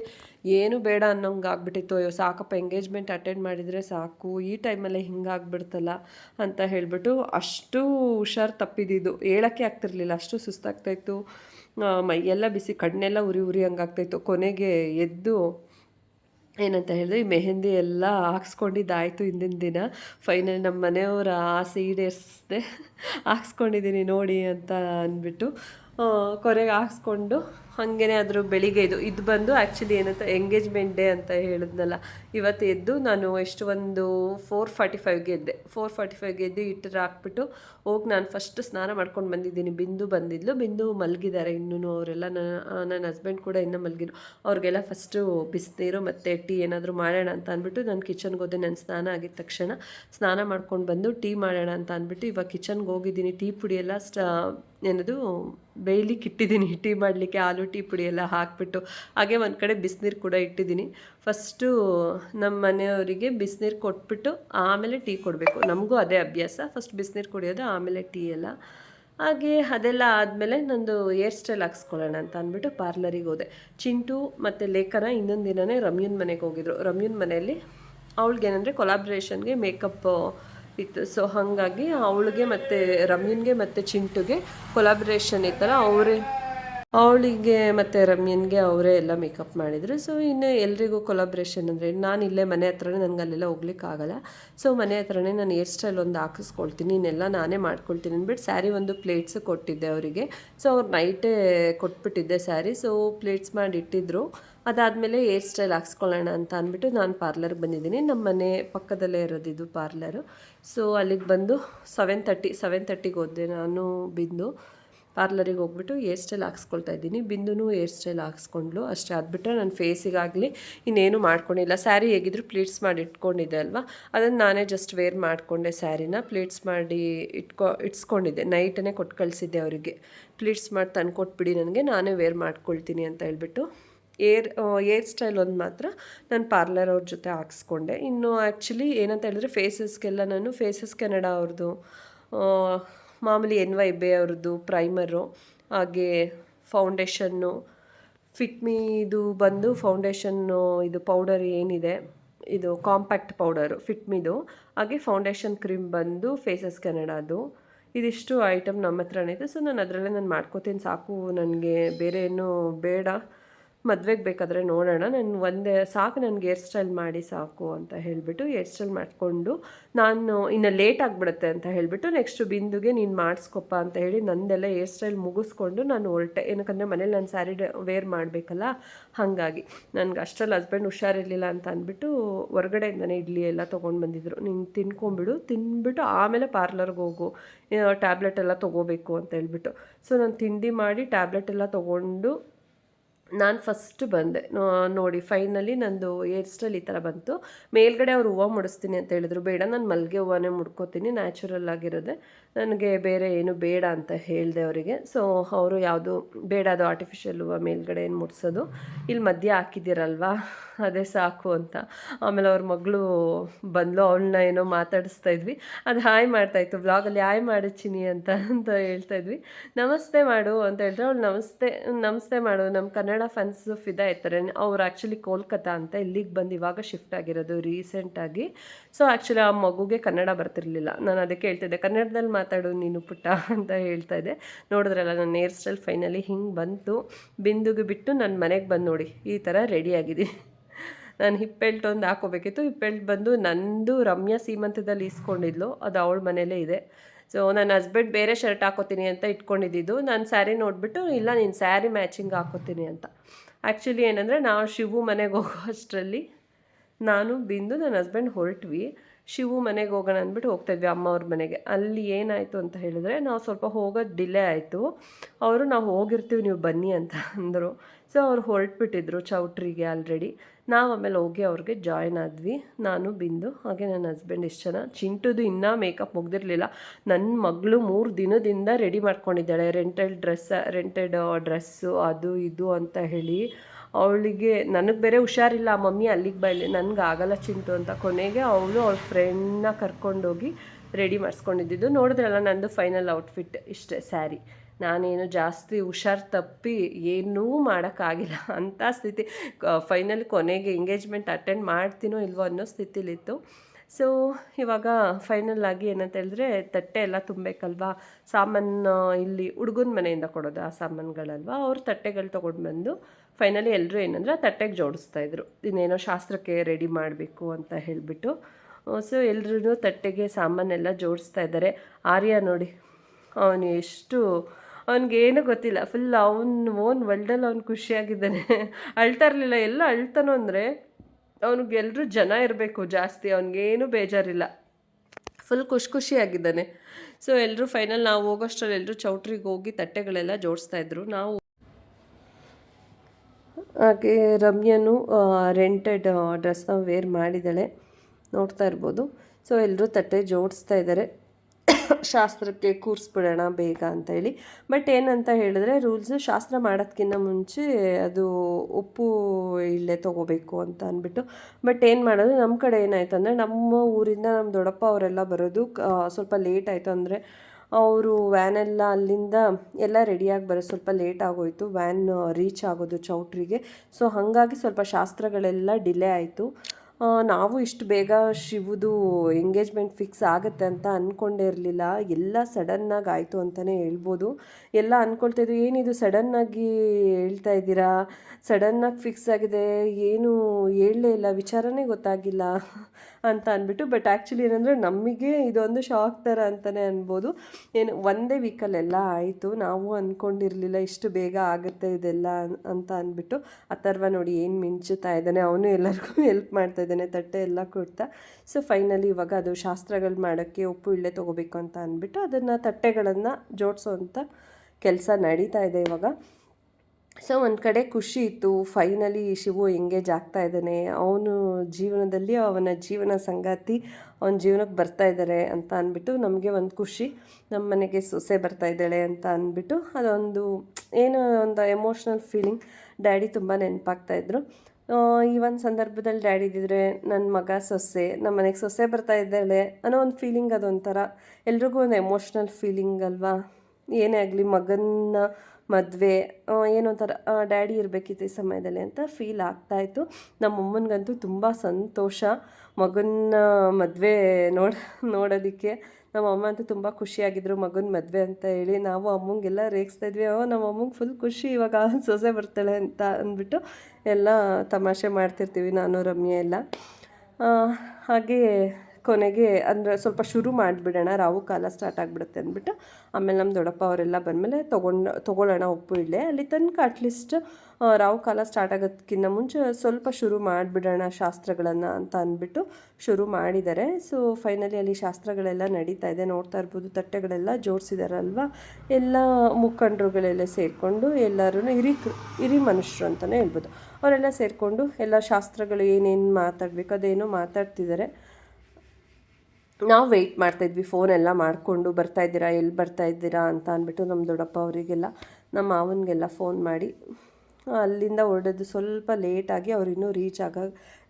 ಏನು ಬೇಡ ಅನ್ನೋಂಗೆ ಆಗ್ಬಿಟ್ಟಿತ್ತು. ಅಯ್ಯೋ, ಸಾಕಪ್ಪ ಎಂಗೇಜ್ಮೆಂಟ್ ಅಟೆಂಡ್ ಮಾಡಿದರೆ ಸಾಕು. ಈ ಟೈಮಲ್ಲೇ ಹಿಂಗಾಗ್ಬಿಡ್ತಲ್ಲ ಅಂತ ಹೇಳಿಬಿಟ್ಟು ಅಷ್ಟು ಹುಷಾರು ತಪ್ಪಿದ್ದು ಹೇಳೋಕ್ಕೆ ಆಗ್ತಿರ್ಲಿಲ್ಲ. ಅಷ್ಟು ಸುಸ್ತಾಗ್ತಾಯಿತ್ತು ಮೈಯೆಲ್ಲ ಬಿಸಿ, ಕಣ್ಣೆಲ್ಲ ಉರಿ ಉರಿ ಹಂಗಾಗ್ತಾಯಿತ್ತು ಕೊನೆಗೆ ಎದ್ದು ಏನಂತ ಹೇಳಿದ್ರೆ, ಈ ಮೆಹಂದಿ ಎಲ್ಲ ಹಾಕ್ಸ್ಕೊಂಡಿದ್ದಾಯಿತು ಹಿಂದಿನ ದಿನ. ಫೈನಲ್ ನಮ್ಮ ಮನೆಯವರ ಆಸೆ ಈಡೇರಿಸ್ದೆ ಹಾಕ್ಸ್ಕೊಂಡಿದ್ದೀನಿ ನೋಡಿ ಅಂತ ಅಂದ್ಬಿಟ್ಟು ಕೊರೆಗೆ ಹಾಕ್ಸ್ಕೊಂಡು ಹಾಗೇ ಅದ್ರ ಬೆಳಿಗ್ಗೆ ಇದು ಇದು ಬಂದು ಆ್ಯಕ್ಚುಲಿ ಏನಂತ ಎಂಗೇಜ್ಮೆಂಟ್ ಡೇ ಅಂತ ಹೇಳಿದ್ನಲ್ಲ, ಇವತ್ತು ಎದ್ದು ನಾನು ಎಷ್ಟು ಒಂದು ಫೋರ್ ಫಾರ್ಟಿ ಫೈವ್ಗೆ ಎದ್ದೆ. ಫೋರ್ ಫಾರ್ಟಿ ಫೈವ್ಗೆ ಎದ್ದು ಹಿಟ್ಟರು ಹಾಕ್ಬಿಟ್ಟು ಹೋಗಿ ನಾನು ಫಸ್ಟ್ ಸ್ನಾನ ಮಾಡ್ಕೊಂಡು ಬಂದಿದ್ದೀನಿ. ಬಿಂದು ಬಂದಿದ್ಲು. ಬಿಂದು ಮಲಗಿದ್ದಾರೆ ಇನ್ನೂ ಅವರೆಲ್ಲ. ನನ್ನ ನನ್ನ ಹಸ್ಬೆಂಡ್ ಕೂಡ ಇನ್ನೂ ಮಲಗಿದ್ರು. ಅವ್ರಿಗೆಲ್ಲ ಫಸ್ಟು ಬಿಸಿನೀರು ಮತ್ತು ಟೀ ಏನಾದರೂ ಮಾಡೋಣ ಅಂತ ಅಂದ್ಬಿಟ್ಟು ನಾನು ಕಿಚನ್ಗೆ ಹೋದೆ. ನಾನು ಸ್ನಾನ ಆಗಿದ ತಕ್ಷಣ ಸ್ನಾನ ಮಾಡ್ಕೊಂಡು ಬಂದು ಟೀ ಮಾಡೋಣ ಅಂತ ಅಂದ್ಬಿಟ್ಟು ಇವಾಗ ಕಿಚನ್ಗೆ ಹೋಗಿದ್ದೀನಿ. ಟೀ ಪುಡಿ ಎಲ್ಲ ಸ್ಟ ಏನದು, ಬೇಯ್ಲಿಕ್ಕೆ ಇಟ್ಟಿದ್ದೀನಿ. ಟೀ ಮಾಡಲಿಕ್ಕೆ ಆಲೂ, ಟೀ ಪುಡಿ ಎಲ್ಲ ಹಾಕ್ಬಿಟ್ಟು, ಹಾಗೆ ಒಂದು ಕಡೆ ಬಿಸಿನೀರು ಕೂಡ ಇಟ್ಟಿದ್ದೀನಿ. ಫಸ್ಟು ನಮ್ಮ ಮನೆಯವರಿಗೆ ಬಿಸಿನೀರು ಕೊಟ್ಬಿಟ್ಟು ಆಮೇಲೆ ಟೀ ಕೊಡಬೇಕು. ನಮಗೂ ಅದೇ ಅಭ್ಯಾಸ. ಫಸ್ಟ್ ಬಿಸಿನೀರು ಕುಡಿಯೋದು, ಆಮೇಲೆ ಟೀ ಎಲ್ಲ. ಹಾಗೆ ಅದೆಲ್ಲ ಆದಮೇಲೆ ನಂದು ಹೇರ್ ಸ್ಟೈಲ್ ಹಾಕ್ಸ್ಕೊಳ್ಳೋಣ ಅಂತ ಅಂದ್ಬಿಟ್ಟು ಪಾರ್ಲರಿಗೆ ಹೋದೆ. ಚಿಂಟು ಮತ್ತು ಲೇಖನ ಇನ್ನೊಂದು ದಿನವೇ ರಮ್ಯನ್ ಮನೆಗೆ ಹೋಗಿದ್ರು. ರಮ್ಯನ್ ಮನೆಯಲ್ಲಿ ಅವಳಿಗೆ ಏನಂದರೆ ಕೊಲಾಬ್ರೇಷನ್ಗೆ ಮೇಕಪ್ ಇತ್ತು. ಸೊ ಹಾಗಾಗಿ ಅವಳಿಗೆ ಮತ್ತು ರಮ್ಯನ್ಗೆ ಮತ್ತು ಚಿಂಟುಗೆ ಕೊಲಾಬ್ರೇಷನ್ ಇತ್ತಲ್ಲ ಅವರೇ ಅವಳಿಗೆ ಮತ್ತು ರಮ್ಯನ್ಗೆ ಅವರೇ ಎಲ್ಲ ಮೇಕಪ್ ಮಾಡಿದರು. ಸೊ ಇನ್ನು ಎಲ್ರಿಗೂ ಕೊಲಾಬ್ರೇಷನ್ ಅಂದರೆ ನಾನು ಇಲ್ಲೇ ಮನೆ ಹತ್ರನೇ ನನಗೆ ಅಲ್ಲೆಲ್ಲ ಹೋಗ್ಲಿಕ್ಕಾಗಲ್ಲ ಸೊ ಮನೆ ಹತ್ರನೇ ನಾನು ಹೇರ್ ಸ್ಟೈಲ್ ಒಂದು ಹಾಕಿಸ್ಕೊಳ್ತೀನಿ, ಇನ್ನೆಲ್ಲ ನಾನೇ ಮಾಡ್ಕೊಳ್ತೀನಿ ಅಂದ್ಬಿಟ್ಟು ಸ್ಯಾರಿ ಒಂದು ಪ್ಲೇಟ್ಸ್ ಕೊಟ್ಟಿದ್ದೆ ಅವರಿಗೆ. ಸೊ ಅವ್ರು ನೈಟೇ ಕೊಟ್ಬಿಟ್ಟಿದ್ದೆ ಸ್ಯಾರಿ ಸೊ ಪ್ಲೇಟ್ಸ್ ಮಾಡಿ ಇಟ್ಟಿದ್ರು ಅದಾದಮೇಲೆ ಹೇರ್ ಸ್ಟೈಲ್ ಹಾಕ್ಸ್ಕೊಳ್ಳೋಣ ಅಂತ ಅಂದ್ಬಿಟ್ಟು ನಾನು ಪಾರ್ಲರ್ಗೆ ಬಂದಿದ್ದೀನಿ. ನಮ್ಮ ಮನೆ ಪಕ್ಕದಲ್ಲೇ ಇರೋದಿದು ಪಾರ್ಲರು ಸೊ ಅಲ್ಲಿಗೆ ಬಂದು ಸೆವೆನ್ ತರ್ಟಿ ಸೆವೆನ್ ತರ್ಟಿಗೆ ಹೋದೆ ನಾನು ಬಿಂದು. ಪಾರ್ಲರಿಗೆ ಹೋಗ್ಬಿಟ್ಟು ಹೇರ್ ಸ್ಟೈಲ್ ಹಾಕ್ಸ್ಕೊಳ್ತಾ ಇದ್ದೀನಿ. ಬಿಂದುನೂ ಹೇರ್ ಸ್ಟೈಲ್ ಹಾಕ್ಸ್ಕೊಂಡ್ಲು. ಅಷ್ಟೇ ಅದ್ಬಿಟ್ರೆ ನನ್ನ ಫೇಸಿಗಾಗಲಿ ಇನ್ನೇನು ಮಾಡ್ಕೊಂಡಿಲ್ಲ ಸ್ಯಾರಿ ಹೇಗಿದ್ರು ಪ್ಲೀಟ್ಸ್ ಮಾಡಿ ಇಟ್ಕೊಂಡಿದ್ದೆ ಅಲ್ವಾ? ಅದನ್ನು ನಾನೇ ಜಸ್ಟ್ ವೇರ್ ಮಾಡಿಕೊಂಡೆ ಸ್ಯಾರಿನ. ಪ್ಲೀಟ್ಸ್ ಮಾಡಿ ಇಟ್ಕೊ, ಇಟ್ಸ್ಕೊಂಡಿದ್ದೆ. ನೈಟನ್ನೇ ಕೊಟ್ಟು ಕಳಿಸಿದ್ದೆ ಅವರಿಗೆ. ಪ್ಲೀಟ್ಸ್ ಮಾಡಿ ತಂದು ಕೊಟ್ಬಿಡಿ ನನಗೆ. ನಾನೇ ವೇರ್ ಮಾಡ್ಕೊಳ್ತೀನಿ ಅಂತ ಹೇಳ್ಬಿಟ್ಟು ಏರ್ ಏರ್ ಸ್ಟೈಲ್ ಒಂದು ಮಾತ್ರ ನಾನು ಪಾರ್ಲರ್ ಅವ್ರ ಜೊತೆ ಹಾಕ್ಸ್ಕೊಂಡೆ. ಇನ್ನು ಆ್ಯಕ್ಚುಲಿ ಏನಂತ ಹೇಳಿದ್ರೆ ಫೇಸಸ್ಗೆಲ್ಲ ನಾನು ಫೇಸಸ್ ಕೆನಡಾ ಅವ್ರದ್ದು ಮಾಮೂಲಿ ಎನ್ ವೈ ಬೇ ಅವ್ರದ್ದು ಪ್ರೈಮರು, ಹಾಗೆ ಫೌಂಡೇಶನ್ನು ಫಿಟ್ಮಿದು ಬಂದು ಫೌಂಡೇಶನ್ನು ಇದು ಪೌಡರ್ ಏನಿದೆ, ಇದು ಕಾಂಪ್ಯಾಕ್ಟ್ ಪೌಡರು, ಫಿಟ್ಮಿದು, ಹಾಗೆ ಫೌಂಡೇಶನ್ ಕ್ರೀಮ್ ಬಂದು ಫೇಸಸ್ ಕೆನಡಾದು ಇದಿಷ್ಟು ಐಟಮ್ ನಮ್ಮ ಹತ್ರನೇ ಇದೆ. ಸೊ ನಾನು ಅದರಲ್ಲೇ ನಾನು ಮಾಡ್ಕೋತೀನಿ. ಸಾಕು, ನನಗೆ ಬೇರೆ ಏನು ಬೇಡ. ಮದ್ವೆಗೆ ಬೇಕಾದರೆ ನೋಡೋಣ. ನಾನು ಒಂದೇ, ಸಾಕು ನನಗೆ ಹೇರ್ ಸ್ಟೈಲ್ ಮಾಡಿ ಸಾಕು ಅಂತ ಹೇಳಿಬಿಟ್ಟು ಹೇರ್ ಸ್ಟೈಲ್ ಮಾಡಿಕೊಂಡು ನಾನು ಇನ್ನು ಲೇಟ್ ಆಗಿಬಿಡುತ್ತೆ ಅಂತ ಹೇಳಿಬಿಟ್ಟು ನೆಕ್ಸ್ಟ್ ಬಿಂದುಗೆ ನೀನು ಮಾಡಿಸ್ಕೊಪ್ಪ ಅಂತ ಹೇಳಿ ನಂದೆಲ್ಲ ಹೇರ್ ಸ್ಟೈಲ್ ಮುಗಿಸ್ಕೊಂಡು ನಾನು ಹೊರಟೆ. ಏನಕ್ಕಂದರೆ ಮನೇಲಿ ನಾನು ಸ್ಯಾರಿ ವೇರ್ ಮಾಡಬೇಕಲ್ಲ, ಹಾಗಾಗಿ ನನಗೆ ಅಷ್ಟರಲ್ಲಿ ಹಸ್ಬೆಂಡ್ ಹುಷಾರಿರಲಿಲ್ಲ ಅಂತ ಅಂದ್ಬಿಟ್ಟು ಹೊರಗಡೆಯಿಂದನೇ ಇಡ್ಲಿ ಎಲ್ಲ ತೊಗೊಂಡು ಬಂದಿದ್ರು. ನೀನು ತಿನ್ಕೊಂಬಿಡು ತಿನ್ಬಿಟ್ಟು ಆಮೇಲೆ ಪಾರ್ಲರ್ಗೆ ಹೋಗು. ಟ್ಯಾಬ್ಲೆಟ್ ಎಲ್ಲ ತೊಗೋಬೇಕು ಅಂತ ಹೇಳ್ಬಿಟ್ಟು. ಸೊ, ನಾನು ತಿಂಡಿ ಮಾಡಿ ಟ್ಯಾಬ್ಲೆಟ್ ಎಲ್ಲ ತೊಗೊಂಡು ನಾನು ಫಸ್ಟ್ ಬಂದೆ. ನೋಡಿ ಫೈನಲಿ ನಂದು ಹೇರ್ ಸ್ಟೈಲ್ ಈ ಥರ ಬಂತು. ಮೇಲ್ಗಡೆ ಅವ್ರು ಹೂವು ಮುಡಿಸ್ತೀನಿ ಅಂತ ಹೇಳಿದ್ರು. ಬೇಡ, ನಾನು ಮಲ್ಲಿಗೆ ಹೂವನೇ ಮುಡ್ಕೋತೀನಿ ನ್ಯಾಚುರಲ್ ಆಗಿರೋದೆ. ನನಗೆ ಬೇರೆ ಏನು ಬೇಡ ಅಂತ ಹೇಳಿದೆ ಅವರಿಗೆ. ಸೊ ಅವರು ಯಾವುದು ಬೇಡ, ಅದು ಆರ್ಟಿಫಿಷಿಯಲ್ ಹೂವು ಮೇಲ್ಗಡೆ ಏನು ಮುಡ್ಸೋದು? ಇಲ್ಲಿ ಮಧ್ಯೆ ಹಾಕಿದ್ದೀರಲ್ವಾ? ಅದೇ ಸಾಕು ಅಂತ. ಆಮೇಲೆ ಅವ್ರ ಮಗಳು ಬಂದಲು, ಅವಳನ್ನ ಏನೋ ಮಾತಾಡಿಸ್ತಾ ಇದ್ವಿ. ಅದು ಹಾಯ್ ಮಾಡ್ತಾಯಿತ್ತು ಬ್ಲಾಗಲ್ಲಿ ಹಾಯ್ ಮಾಡು ಅಂತ ಅಂತ ಹೇಳ್ತಾ ಇದ್ವಿ. ನಮಸ್ತೆ ಮಾಡು ಅಂತ ಹೇಳಿದ್ರೆ. ಅವಳು ನಮಸ್ತೆ ನಮಸ್ತೆ ಮಾಡು ನಮ್ಮ ಕನ್ನಡ ಫ್ಯಾನ್ಸ್ ಫಿದಾ ಇರ್ತಾರೆ ಅವ್ರು ಆ್ಯಕ್ಚುಲಿ ಕೋಲ್ಕತ್ತಾ ಅಂತ ಇಲ್ಲಿಗೆ ಬಂದು ಇವಾಗ ಶಿಫ್ಟ್ ಆಗಿರೋದು ರೀಸೆಂಟಾಗಿ ಸೊ ಆ್ಯಕ್ಚುಲಿ ಆ ಮಗುಗೆ ಕನ್ನಡ ಬರ್ತಿರ್ಲಿಲ್ಲ. ನಾನು ಅದಕ್ಕೆ ಹೇಳ್ತಿದ್ದೆ ಕನ್ನಡದಲ್ಲಿ ಮಾತಾಡು ನೀನು ಪುಟ್ಟ ಅಂತ ಹೇಳ್ತಾ ಇದ್ದೆ. ನೋಡಿದ್ರಲ್ಲ, ನನ್ನ ಹೇರ್ ಸ್ಟೈಲ್ ಫೈನಲಿ ಹಿಂಗೆ ಬಂತು. ಬಿಂದುಗೆ ಬಿಟ್ಟು ನನ್ನ ಮನೆಗೆ ಬಂದು ನೋಡಿ, ಈ ಥರ ರೆಡಿ ಆಗಿದೆ ನಾನು ಹಿಪ್ಪೆಲ್ಟ್ ಒಂದು ಹಾಕೋಬೇಕಿತ್ತು. ಹಿಪ್ಪೆಲ್ಟ್ ಬಂದು ನಂದು ರಮ್ಯಾ ಸೀಮಂತದಲ್ಲಿ ಇಸ್ಕೊಂಡಿದ್ಲು ಅದು ಅವಳ ಮನೇಲೇ ಇದೆ. ಸೊ ನನ್ನ ಹಸ್ಬೆಂಡ್ ಬೇರೆ ಶರ್ಟ್ ಹಾಕೋತೀನಿ ಅಂತ ಇಟ್ಕೊಂಡಿದ್ದು ನಾನು ಸ್ಯಾರಿ ನೋಡಿಬಿಟ್ಟು, ಇಲ್ಲ, ನೀನು ಸ್ಯಾರಿ ಮ್ಯಾಚಿಂಗ್ ಹಾಕೋತೀನಿ ಅಂತ. ಆ್ಯಕ್ಚುಲಿ ಏನಂದರೆ, ನಾವು ಶಿವು ಮನೆಗೆ ಹೋಗೋ ಅಷ್ಟರಲ್ಲಿ ನಾನು ಬಿಂದು, ನನ್ನ ಹಸ್ಬೆಂಡ್ ಹೊರಟ್ವಿ. ಶಿವು ಮನೆಗೆ ಹೋಗೋಣ ಅಂದ್ಬಿಟ್ಟು ಹೋಗ್ತಾ ಇದ್ವಿ ಅಮ್ಮ ಅವ್ರ ಮನೆಗೆ. ಅಲ್ಲಿ ಏನಾಯಿತು ಅಂತ ಹೇಳಿದ್ರೆ, ನಾವು ಸ್ವಲ್ಪ ಹೋಗೋದು ಡಿಲೇ ಆಯಿತು. ಅವರು, ನಾವು ಹೋಗಿರ್ತೀವಿ, ನೀವು ಬನ್ನಿ ಅಂತ ಅಂದರು. ಸೊ ಅವ್ರು ಹೊರಟ್ಬಿಟ್ಟಿದ್ರು ಚೌಟ್ರಿಗೆ ಆಲ್ರೆಡಿ ನಾವು ಆಮೇಲೆ ಹೋಗಿ ಅವ್ರಿಗೆ ಜಾಯ್ನ್ ಆದ್ವಿ. ನಾನು, ಬಿಂದು, ಹಾಗೆ ನನ್ನ ಹಸ್ಬೆಂಡ್ ಇಷ್ಟು ಜನ. ಚಿಂಟುದು ಇನ್ನೂ ಮೇಕಪ್ ಮುಗ್ದಿರಲಿಲ್ಲ. ನನ್ನ ಮಗಳು ಮೂರು ದಿನದಿಂದ ರೆಡಿ ಮಾಡ್ಕೊಂಡಿದ್ದಾಳೆ. ರೆಂಟೆಡ್ ಡ್ರೆಸ್ ರೆಂಟೆಡ್ ಡ್ರೆಸ್ಸು ಅದು ಇದು ಅಂತ ಹೇಳಿ ಅವಳಿಗೆ ನನಗೆ ಬೇರೆ ಹುಷಾರಿಲ್ಲ. ಮಮ್ಮಿ ಅಲ್ಲಿಗೆ ಬೈಲಿ ನನಗೆ ಆಗಲ್ಲ ಚಿಂಟು ಅಂತ ಕೊನೆಗೆ ಅವಳು ಅವ್ಳ ಫ್ರೆಂಡ್ನ ಕರ್ಕೊಂಡೋಗಿ ರೆಡಿ ಮಾಡಿಸ್ಕೊಂಡಿದ್ದು. ನೋಡಿದ್ರಲ್ಲ ನನ್ನದು ಫೈನಲ್ ಔಟ್ಫಿಟ್ ಇಷ್ಟೇ ಸ್ಯಾರಿ ನಾನೇನು ಜಾಸ್ತಿ ಹುಷಾರು ತಪ್ಪಿ ಏನೂ ಮಾಡೋಕ್ಕಾಗಿಲ್ಲ ಅಂಥ ಸ್ಥಿತಿ. ಫೈನಲ್ ಕೊನೆಗೆ ಎಂಗೇಜ್ಮೆಂಟ್ ಅಟೆಂಡ್ ಮಾಡ್ತೀನೋ ಇಲ್ವೋ ಅನ್ನೋ ಸ್ಥಿತಿಲಿತ್ತು. ಸೊ ಇವಾಗ ಫೈನಲ್ ಆಗಿ ಏನಂತ ಹೇಳಿದ್ರೆ ತಟ್ಟೆ ಎಲ್ಲ ತುಂಬಬೇಕಲ್ವಾ? ಸಾಮಾನು ಇಲ್ಲಿ ಹುಡುಗನ ಮನೆಯಿಂದ ಕೊಡೋದು ಆ ಸಾಮಾನುಗಳಲ್ವಾ? ಅವ್ರು ತಟ್ಟೆಗಳು ತೊಗೊಂಡು ಬಂದು ಫೈನಲಿ ಎಲ್ಲರೂ ಏನಂದ್ರೆ ಆ ತಟ್ಟೆಗೆ ಜೋಡಿಸ್ತಾಯಿದ್ರು ಇನ್ನೇನೋ ಶಾಸ್ತ್ರಕ್ಕೆ ರೆಡಿ ಮಾಡಬೇಕು ಅಂತ ಹೇಳಿಬಿಟ್ಟು. ಸೊ ಎಲ್ಲರೂ ತಟ್ಟೆಗೆ ಸಾಮಾನೆಲ್ಲ ಜೋಡಿಸ್ತಾ ಇದ್ದಾರೆ. ಆರ್ಯ ನೋಡಿ, ಅವನು ಎಷ್ಟು ಅವನಿಗೇನು ಗೊತ್ತಿಲ್ಲ. ಫುಲ್ ಅವನ ಓನ್ ವರ್ಲ್ಡಲ್ಲಿ ಅವ್ನು ಖುಷಿಯಾಗಿದ್ದಾನೆ. ಅಳ್ತಾ ಇರಲಿಲ್ಲ ಎಲ್ಲ ಅಳ್ತಾನೋ ಅಂದರೆ ಅವ್ನಿಗೆಲ್ಲರೂ ಜನ ಇರಬೇಕು ಜಾಸ್ತಿ. ಅವ್ನಿಗೇನು ಬೇಜಾರಿಲ್ಲ. ಫುಲ್ ಖುಷಿ ಖುಷಿಯಾಗಿದ್ದಾನೆ. ಸೊ ಎಲ್ಲರೂ ಫೈನಲ್ ನಾವು ಹೋಗೋಷ್ಟರಲ್ಲಿ ಎಲ್ಲರೂ ಚೌಟ್ರಿಗೆ ಹೋಗಿ ತಟ್ಟೆಗಳೆಲ್ಲ ಜೋಡಿಸ್ತಾ ಇದ್ರು. ನಾವು ಹಾಗೆ ರಮ್ಯನು ರೆಂಟೆಡ್ ಡ್ರೆಸ್ನ ವೇರ್ ಮಾಡಿದ್ದಾಳೆ. ನೋಡ್ತಾ ಇರ್ಬೋದು. ಸೊ ಎಲ್ಲರೂ ತಟ್ಟೆ ಜೋಡಿಸ್ತಾ ಇದ್ದಾರೆ ಶಾಸ್ತ್ರಕ್ಕೆ ಕೂರಿಸ್ಬಿಡೋಣ ಬೇಗ ಅಂತ ಹೇಳಿ. ಬಟ್ ಏನಂತ ಹೇಳಿದ್ರೆ ರೂಲ್ಸ್ ಶಾಸ್ತ್ರ ಮಾಡೋದಕ್ಕಿಂತ ಮುಂಚೆ ಅದು ಉಪ್ಪು ಇಲ್ಲೇ ತೊಗೋಬೇಕು ಅಂತ ಅಂದ್ಬಿಟ್ಟು. ಬಟ್ ಏನು ಮಾಡೋದು ನಮ್ಮ ಕಡೆ ಏನಾಯ್ತು ಅಂದರೆ, ನಮ್ಮ ಊರಿಂದ ನಮ್ಮ ದೊಡ್ಡಪ್ಪ ಅವರೆಲ್ಲ ಬರೋದು ಸ್ವಲ್ಪ ಲೇಟ್ ಆಯಿತು ಅಂದರೆ, ಅವರು ವ್ಯಾನೆಲ್ಲ ಅಲ್ಲಿಂದ ಎಲ್ಲ ರೆಡಿಯಾಗಿ ಬರೋದು ಸ್ವಲ್ಪ ಲೇಟ್ ಆಗೋಯಿತು. ವ್ಯಾನ್ ರೀಚ್ ಆಗೋದು ಚೌಟ್ರಿಗೆ. ಸೊ ಹಾಗಾಗಿ ಸ್ವಲ್ಪ ಶಾಸ್ತ್ರಗಳೆಲ್ಲ ಡಿಲೇ ಆಯಿತು. ನಾವು ಇಷ್ಟು ಬೇಗ ಶಿವದು ಎಂಗೇಜ್ಮೆಂಟ್ ಫಿಕ್ಸ್ ಆಗುತ್ತೆ ಅಂತ ಅಂದ್ಕೊಂಡೇ ಇರಲಿಲ್ಲ. ಎಲ್ಲ ಸಡನ್ನಾಗಿ ಆಯಿತು ಅಂತಲೇ ಹೇಳ್ಬೋದು. ಎಲ್ಲ ಅಂದ್ಕೊಳ್ತಾಯಿದ್ರು ಏನಿದು ಸಡನ್ನಾಗಿ ಹೇಳ್ತಾ ಇದ್ದೀರಾ? ಸಡನ್ನಾಗಿ ಫಿಕ್ಸ್ ಆಗಿದೆ, ಏನು ಹೇಳಲೇ ಇಲ್ಲ, ವಿಚಾರನೇ ಗೊತ್ತಾಗಿಲ್ಲ ಅಂತ ಅಂದ್ಬಿಟ್ಟು ಬಟ್ ಆ್ಯಕ್ಚುಲಿ ಏನಂದರೆ ನಮಗೆ ಇದೊಂದು ಶಾಕ್ ಥರ ಅಂತಲೇ ಅನ್ಬೋದು. ಏನು, ಒಂದೇ ವೀಕಲ್ಲೆಲ್ಲ ಆಯಿತು, ನಾವು ಅಂದ್ಕೊಂಡಿರಲಿಲ್ಲ ಇಷ್ಟು ಬೇಗ ಆಗುತ್ತೆ ಇದೆಲ್ಲ ಅಂತ ಅಂದ್ಬಿಟ್ಟು, ಅಥರ್ವ ನೋಡಿ ಏನು ಮಿಂಚುತ್ತಾ ಇದ್ದಾನೆ, ಅವನು ಎಲ್ಲರಿಗೂ ಹೆಲ್ಪ್ ಮಾಡ್ತಾ ಇದ್ದಾನೆ, ತಟ್ಟೆ ಎಲ್ಲ ಕೊಡ್ತಾ. ಸೊ ಫೈನಲಿ ಇವಾಗ ಅದು ಶಾಸ್ತ್ರಗಳು ಮಾಡೋಕ್ಕೆ ಉಪ್ಪು ಇಳ್ಳೆ ತೊಗೋಬೇಕು ಅಂತ ಅಂದ್ಬಿಟ್ಟು, ಅದನ್ನು ತಟ್ಟೆಗಳನ್ನು ಅಂತ ಕೆಲಸ ನಡೀತಾ ಇದೆ ಇವಾಗ. ಸೊ ಒಂದು ಕಡೆ ಖುಷಿ ಇತ್ತು. ಫೈನಲಿ ಶಿವು ಎಂಗೇಜ್ ಆಗ್ತಾ ಇದ್ದಾನೆ. ಅವನು ಜೀವನದಲ್ಲಿ ಅವನ ಜೀವನ ಸಂಗಾತಿ ಅವನ ಜೀವನಕ್ಕೆ ಬರ್ತಾ ಇದ್ದಾರೆ ಅಂತ ಅಂದ್ಬಿಟ್ಟು ನಮಗೆ ಒಂದು ಖುಷಿ. ನಮ್ಮ ಮನೆಗೆ ಸೊಸೆ ಬರ್ತಾ ಇದ್ದಾಳೆ ಅಂತ ಅಂದ್ಬಿಟ್ಟು ಅದೊಂದು ಏನೋ ಒಂದು ಎಮೋಷ್ನಲ್ ಫೀಲಿಂಗ್ ಡ್ಯಾಡಿ ತುಂಬ ನೆನಪಾಗ್ತಾಯಿದ್ರು ಈ ಒಂದು ಸಂದರ್ಭದಲ್ಲಿ ಡ್ಯಾಡಿ ಇದ್ದಿದ್ರೆ ನನ್ನ ಮಗ ಸೊಸೆ ನಮ್ಮ ಮನೆಗೆ ಸೊಸೆ ಬರ್ತಾ ಇದ್ದಾಳೆ ಅನ್ನೋ ಒಂದು ಫೀಲಿಂಗ್ ಅದೊಂಥರ. ಎಲ್ರಿಗೂ ಒಂದು ಎಮೋಷ್ನಲ್ ಫೀಲಿಂಗ್ ಅಲ್ವಾ? ಏನೇ ಆಗಲಿ ಮಗನ ಮದುವೆ ಏನೋ ಒಂಥರ ಡ್ಯಾಡಿ ಇರಬೇಕಿತ್ತು ಈ ಸಮಯದಲ್ಲಿ ಅಂತ ಫೀಲ್ ಆಗ್ತಾಯಿತ್ತು ನಮ್ಮಮ್ಮನಿಗಂತೂ ತುಂಬ ಸಂತೋಷ. ಮಗನ ಮದುವೆ ನೋಡ, ನೋಡೋದಕ್ಕೆ ನಮ್ಮ ಅಮ್ಮ ಅಂತೂ ತುಂಬ ಖುಷಿಯಾಗಿದ್ರು. ಮಗನ ಮದುವೆ ಅಂತ ಹೇಳಿ ನಾವು ಅಮ್ಮಂಗೆಲ್ಲ ರೇಗಿಸ್ತಾ ಇದ್ವಿ. ಓ ನಮ್ಮ ಅಮ್ಮಂಗೆ ಫುಲ್ ಖುಷಿ ಇವಾಗ ಸೊಸೆ ಬರ್ತಾಳೆ ಅಂತ ಅಂದ್ಬಿಟ್ಟು ಎಲ್ಲ ತಮಾಷೆ ಮಾಡ್ತಿರ್ತೀವಿ ನಾನು, ರಮ್ಯ ಎಲ್ಲ. ಹಾಗೆ ಕೊನೆಗೆ ಅಂದರೆ ಸ್ವಲ್ಪ ಶುರು ಮಾಡಿಬಿಡೋಣ, ರಾವು ಕಾಲ ಸ್ಟಾರ್ಟ್ ಆಗಿಬಿಡುತ್ತೆ ಅಂದ್ಬಿಟ್ಟು. ಆಮೇಲೆ ನಮ್ಮ ದೊಡ್ಡಪ್ಪ ಅವರೆಲ್ಲ ಬಂದಮೇಲೆ ತೊಗೊಂಡು, ತೊಗೊಳ್ಳೋಣ ಉಪ್ಪು ಇಳ್ಳೆ ಅಲ್ಲಿ ತನಕ ಅಟ್ಲೀಸ್ಟ್ ರಾವು ಕಾಲ ಸ್ಟಾರ್ಟ್ ಆಗೋದಕ್ಕಿಂತ ಮುಂಚೆ ಸ್ವಲ್ಪ ಶುರು ಮಾಡಿಬಿಡೋಣ ಶಾಸ್ತ್ರಗಳನ್ನು ಅಂತ ಅಂದ್ಬಿಟ್ಟು ಶುರು ಮಾಡಿದ್ದಾರೆ. ಸೊ ಫೈನಲಿ ಅಲ್ಲಿ ಶಾಸ್ತ್ರಗಳೆಲ್ಲ ನಡೀತಾ ಇದೆ. ನೋಡ್ತಾ ಇರ್ಬೋದು, ತಟ್ಟೆಗಳೆಲ್ಲ ಜೋಡಿಸಿದಾರಲ್ವ? ಎಲ್ಲ ಮುಖಂಡರುಗಳೆಲ್ಲ ಸೇರಿಕೊಂಡು ಎಲ್ಲರೂ ಹಿರಿ ಹಿರಿ ಮನುಷ್ಯರು ಅಂತಲೇ ಹೇಳ್ಬೋದು. ಅವರೆಲ್ಲ ಸೇರಿಕೊಂಡು ಎಲ್ಲ ಶಾಸ್ತ್ರಗಳು ಏನೇನು ಮಾತಾಡಬೇಕು, ಅದೇನೋ ಮಾತಾಡ್ತಿದ್ದಾರೆ. ನಾವು ವೆಯ್ಟ್ ಮಾಡ್ತಾಯಿದ್ವಿ ಫೋನೆಲ್ಲ ಮಾಡಿಕೊಂಡು ಬರ್ತಾಯಿದ್ದೀರಾ ಎಲ್ಲಿ ಬರ್ತಾಯಿದ್ದೀರಾ ಅಂತ ಅಂದ್ಬಿಟ್ಟು ನಮ್ಮ ದೊಡ್ಡಪ್ಪ ಅವರಿಗೆಲ್ಲ ನಮ್ಮ ಮಾವನಿಗೆಲ್ಲ ಫೋನ್ ಮಾಡಿ, ಅಲ್ಲಿಂದ ಹೊರಡೋದು ಸ್ವಲ್ಪ ಲೇಟಾಗಿ ಅವ್ರು ಇನ್ನೂ ರೀಚ್ ಆಗ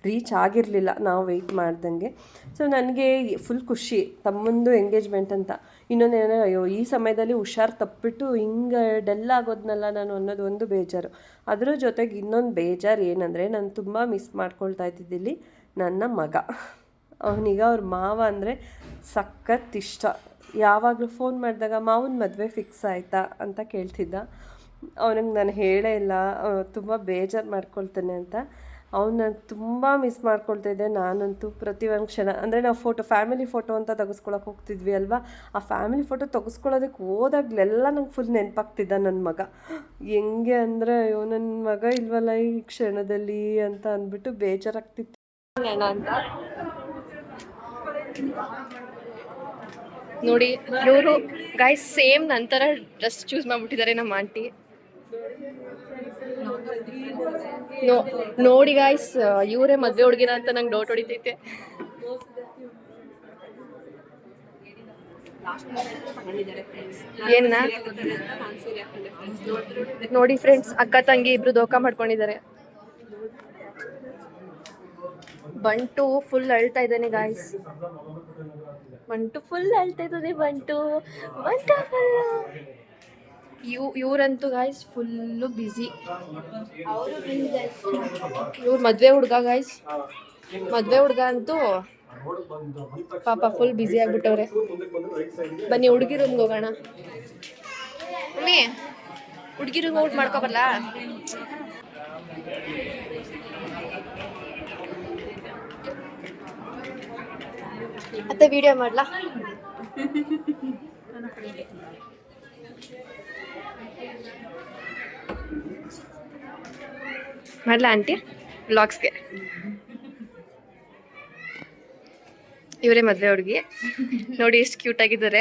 ರೀಚ್ ಆಗಿರಲಿಲ್ಲ, ನಾವು ವೆಯ್ಟ್ ಮಾಡ್ದಂಗೆ. ಸೊ ನನಗೆ ಫುಲ್ ಖುಷಿ, ತಮ್ಮಂದು ಎಂಗೇಜ್ಮೆಂಟ್ ಅಂತ. ಇನ್ನೊಂದು ಏನೋ, ಅಯ್ಯೋ, ಈ ಸಮಯದಲ್ಲಿ ಹುಷಾರು ತಪ್ಪಿಟ್ಟು ಹಿಂಗೆ ಡೆಲ್ ಆಗೋದ್ನಲ್ಲ ನಾನು ಅನ್ನೋದು ಒಂದು ಬೇಜಾರು. ಅದರ ಜೊತೆಗೆ ಇನ್ನೊಂದು ಬೇಜಾರು ಏನಂದರೆ, ನಾನು ತುಂಬ ಮಿಸ್ ಮಾಡ್ಕೊಳ್ತಾ ಇದ್ದಿದ್ದಿಲ್ಲಿ ನನ್ನ ಮಗ. ಅವನಿಗೆ ಅವ್ರ ಮಾವ ಅಂದರೆ ಸಖತ್ ಇಷ್ಟ. ಯಾವಾಗಲೂ ಫೋನ್ ಮಾಡಿದಾಗ, ಮಾವನ ಮದುವೆ ಫಿಕ್ಸ್ ಆಯಿತಾ? ಅಂತ ಕೇಳ್ತಿದ್ದ. ಅವನಿಗೆ ನಾನು ಹೇಳೇ ಇಲ್ಲ. ತುಂಬ ಬೇಜಾರು ಮಾಡ್ಕೊಳ್ತಾನೆ ಅಂತ. ಅವನ್ನ ತುಂಬ ಮಿಸ್ ಮಾಡ್ಕೊಳ್ತಾ ಇದ್ದೆ. ನಾನಂತೂ ಪ್ರತಿ ಒಂದು ಕ್ಷಣ, ಅಂದರೆ ನಾವು ಫೋಟೋ ಫ್ಯಾಮಿಲಿ ಫೋಟೋ ಅಂತ ತೆಗೆಸ್ಕೊಳಕ್ಕೆ ಹೋಗ್ತಿದ್ವಿ ಅಲ್ವಾ? ಆ ಫ್ಯಾಮಿಲಿ ಫೋಟೋ ತೆಗೆಸ್ಕೊಳ್ಳೋದಕ್ಕೆ ಹೋದಾಗಲೆಲ್ಲ ನಂಗೆ ಫುಲ್ ನೆನಪಾಗ್ತಿದ್ದ ನನ್ನ ಮಗ. ಹೆಂಗೆ ಅಂದರೆ, ಅಯ್ಯೋ ನನ್ನ ಮಗ ಇಲ್ವಲ್ಲ ಈ ಕ್ಷಣದಲ್ಲಿ? ಅಂತ ಅಂದ್ಬಿಟ್ಟು ಬೇಜಾರಾಗ್ತಿತ್ತು. ಅಂತ? ನೋಡಿ, ಇವರು ಗಾಯ್ಸ್ ಸೇಮ್ ನಂತರ ಡ್ರೆಸ್ ಚೂಸ್ ಮಾಡ್ಬಿಟ್ಟಿದ್ದಾರೆ ನಮ್ಮ ಆಂಟಿ ನೋಡಿ ಗಾಯ್ಸ್ ಇವರೇ ಮದ್ವೆ ಹುಡುಗಿನ ಅಂತ ನಂಗೆ ಡೌಟ್ ಹೊಡಿತೈತೆ. ಏನ ನೋಡಿ ಫ್ರೆಂಡ್ಸ್ ಅಕ್ಕ ತಂಗಿ ಇಬ್ರು ದೋಖ ಮಾಡ್ಕೊಂಡಿದ್ದಾರೆ. ಬಂಟು ಫುಲ್ ಅಳ್ತಾ ಇದ್ದಾನೆ ಗಾಯ್ಸ್ ಬಂಟು ಫುಲ್ ಅಳ್ತಾ ಇದ್ದಾನೆ, ಬಂಟು. ಬಂಟು ಫುಲ್ ಇವ್ ಇವ್ರಂತೂ ಗಾಯ್ಸ್ ಫುಲ್ಲು ಬ್ಯುಸಿ ಇವ್ರು ಮದುವೆ ಹುಡ್ಗ ಗಾಯ್ಸ್ ಮದುವೆ ಹುಡ್ಗ ಅಂತೂ ಪಾಪ ಫುಲ್ ಬ್ಯುಸಿ ಆಗ್ಬಿಟ್ಟವ್ರೆ. ಬನ್ನಿ, ಹುಡುಗಿ ರೂಮ್ಗೆ ಹೋಗೋಣ. ಮಮ್ಮಿ, ಹುಡುಗಿ ರೂಮ್ ಔಟ್ ಮಾಡ್ಕೊಬರ್ಲಾ ಮತ್ತೆ ವಿಡಿಯೋ ಮಾಡ್ಲಾ? ಮಾಡ್ಲಾ ಆಂಟಿ? ಬ್ಲಾಗ್ಸ್ಗೆ ಇವರೇ ಮದ್ವೆ ಹುಡುಗಿ. ನೋಡಿ ಎಷ್ಟು ಕ್ಯೂಟ್ ಆಗಿದ್ದಾರೆ.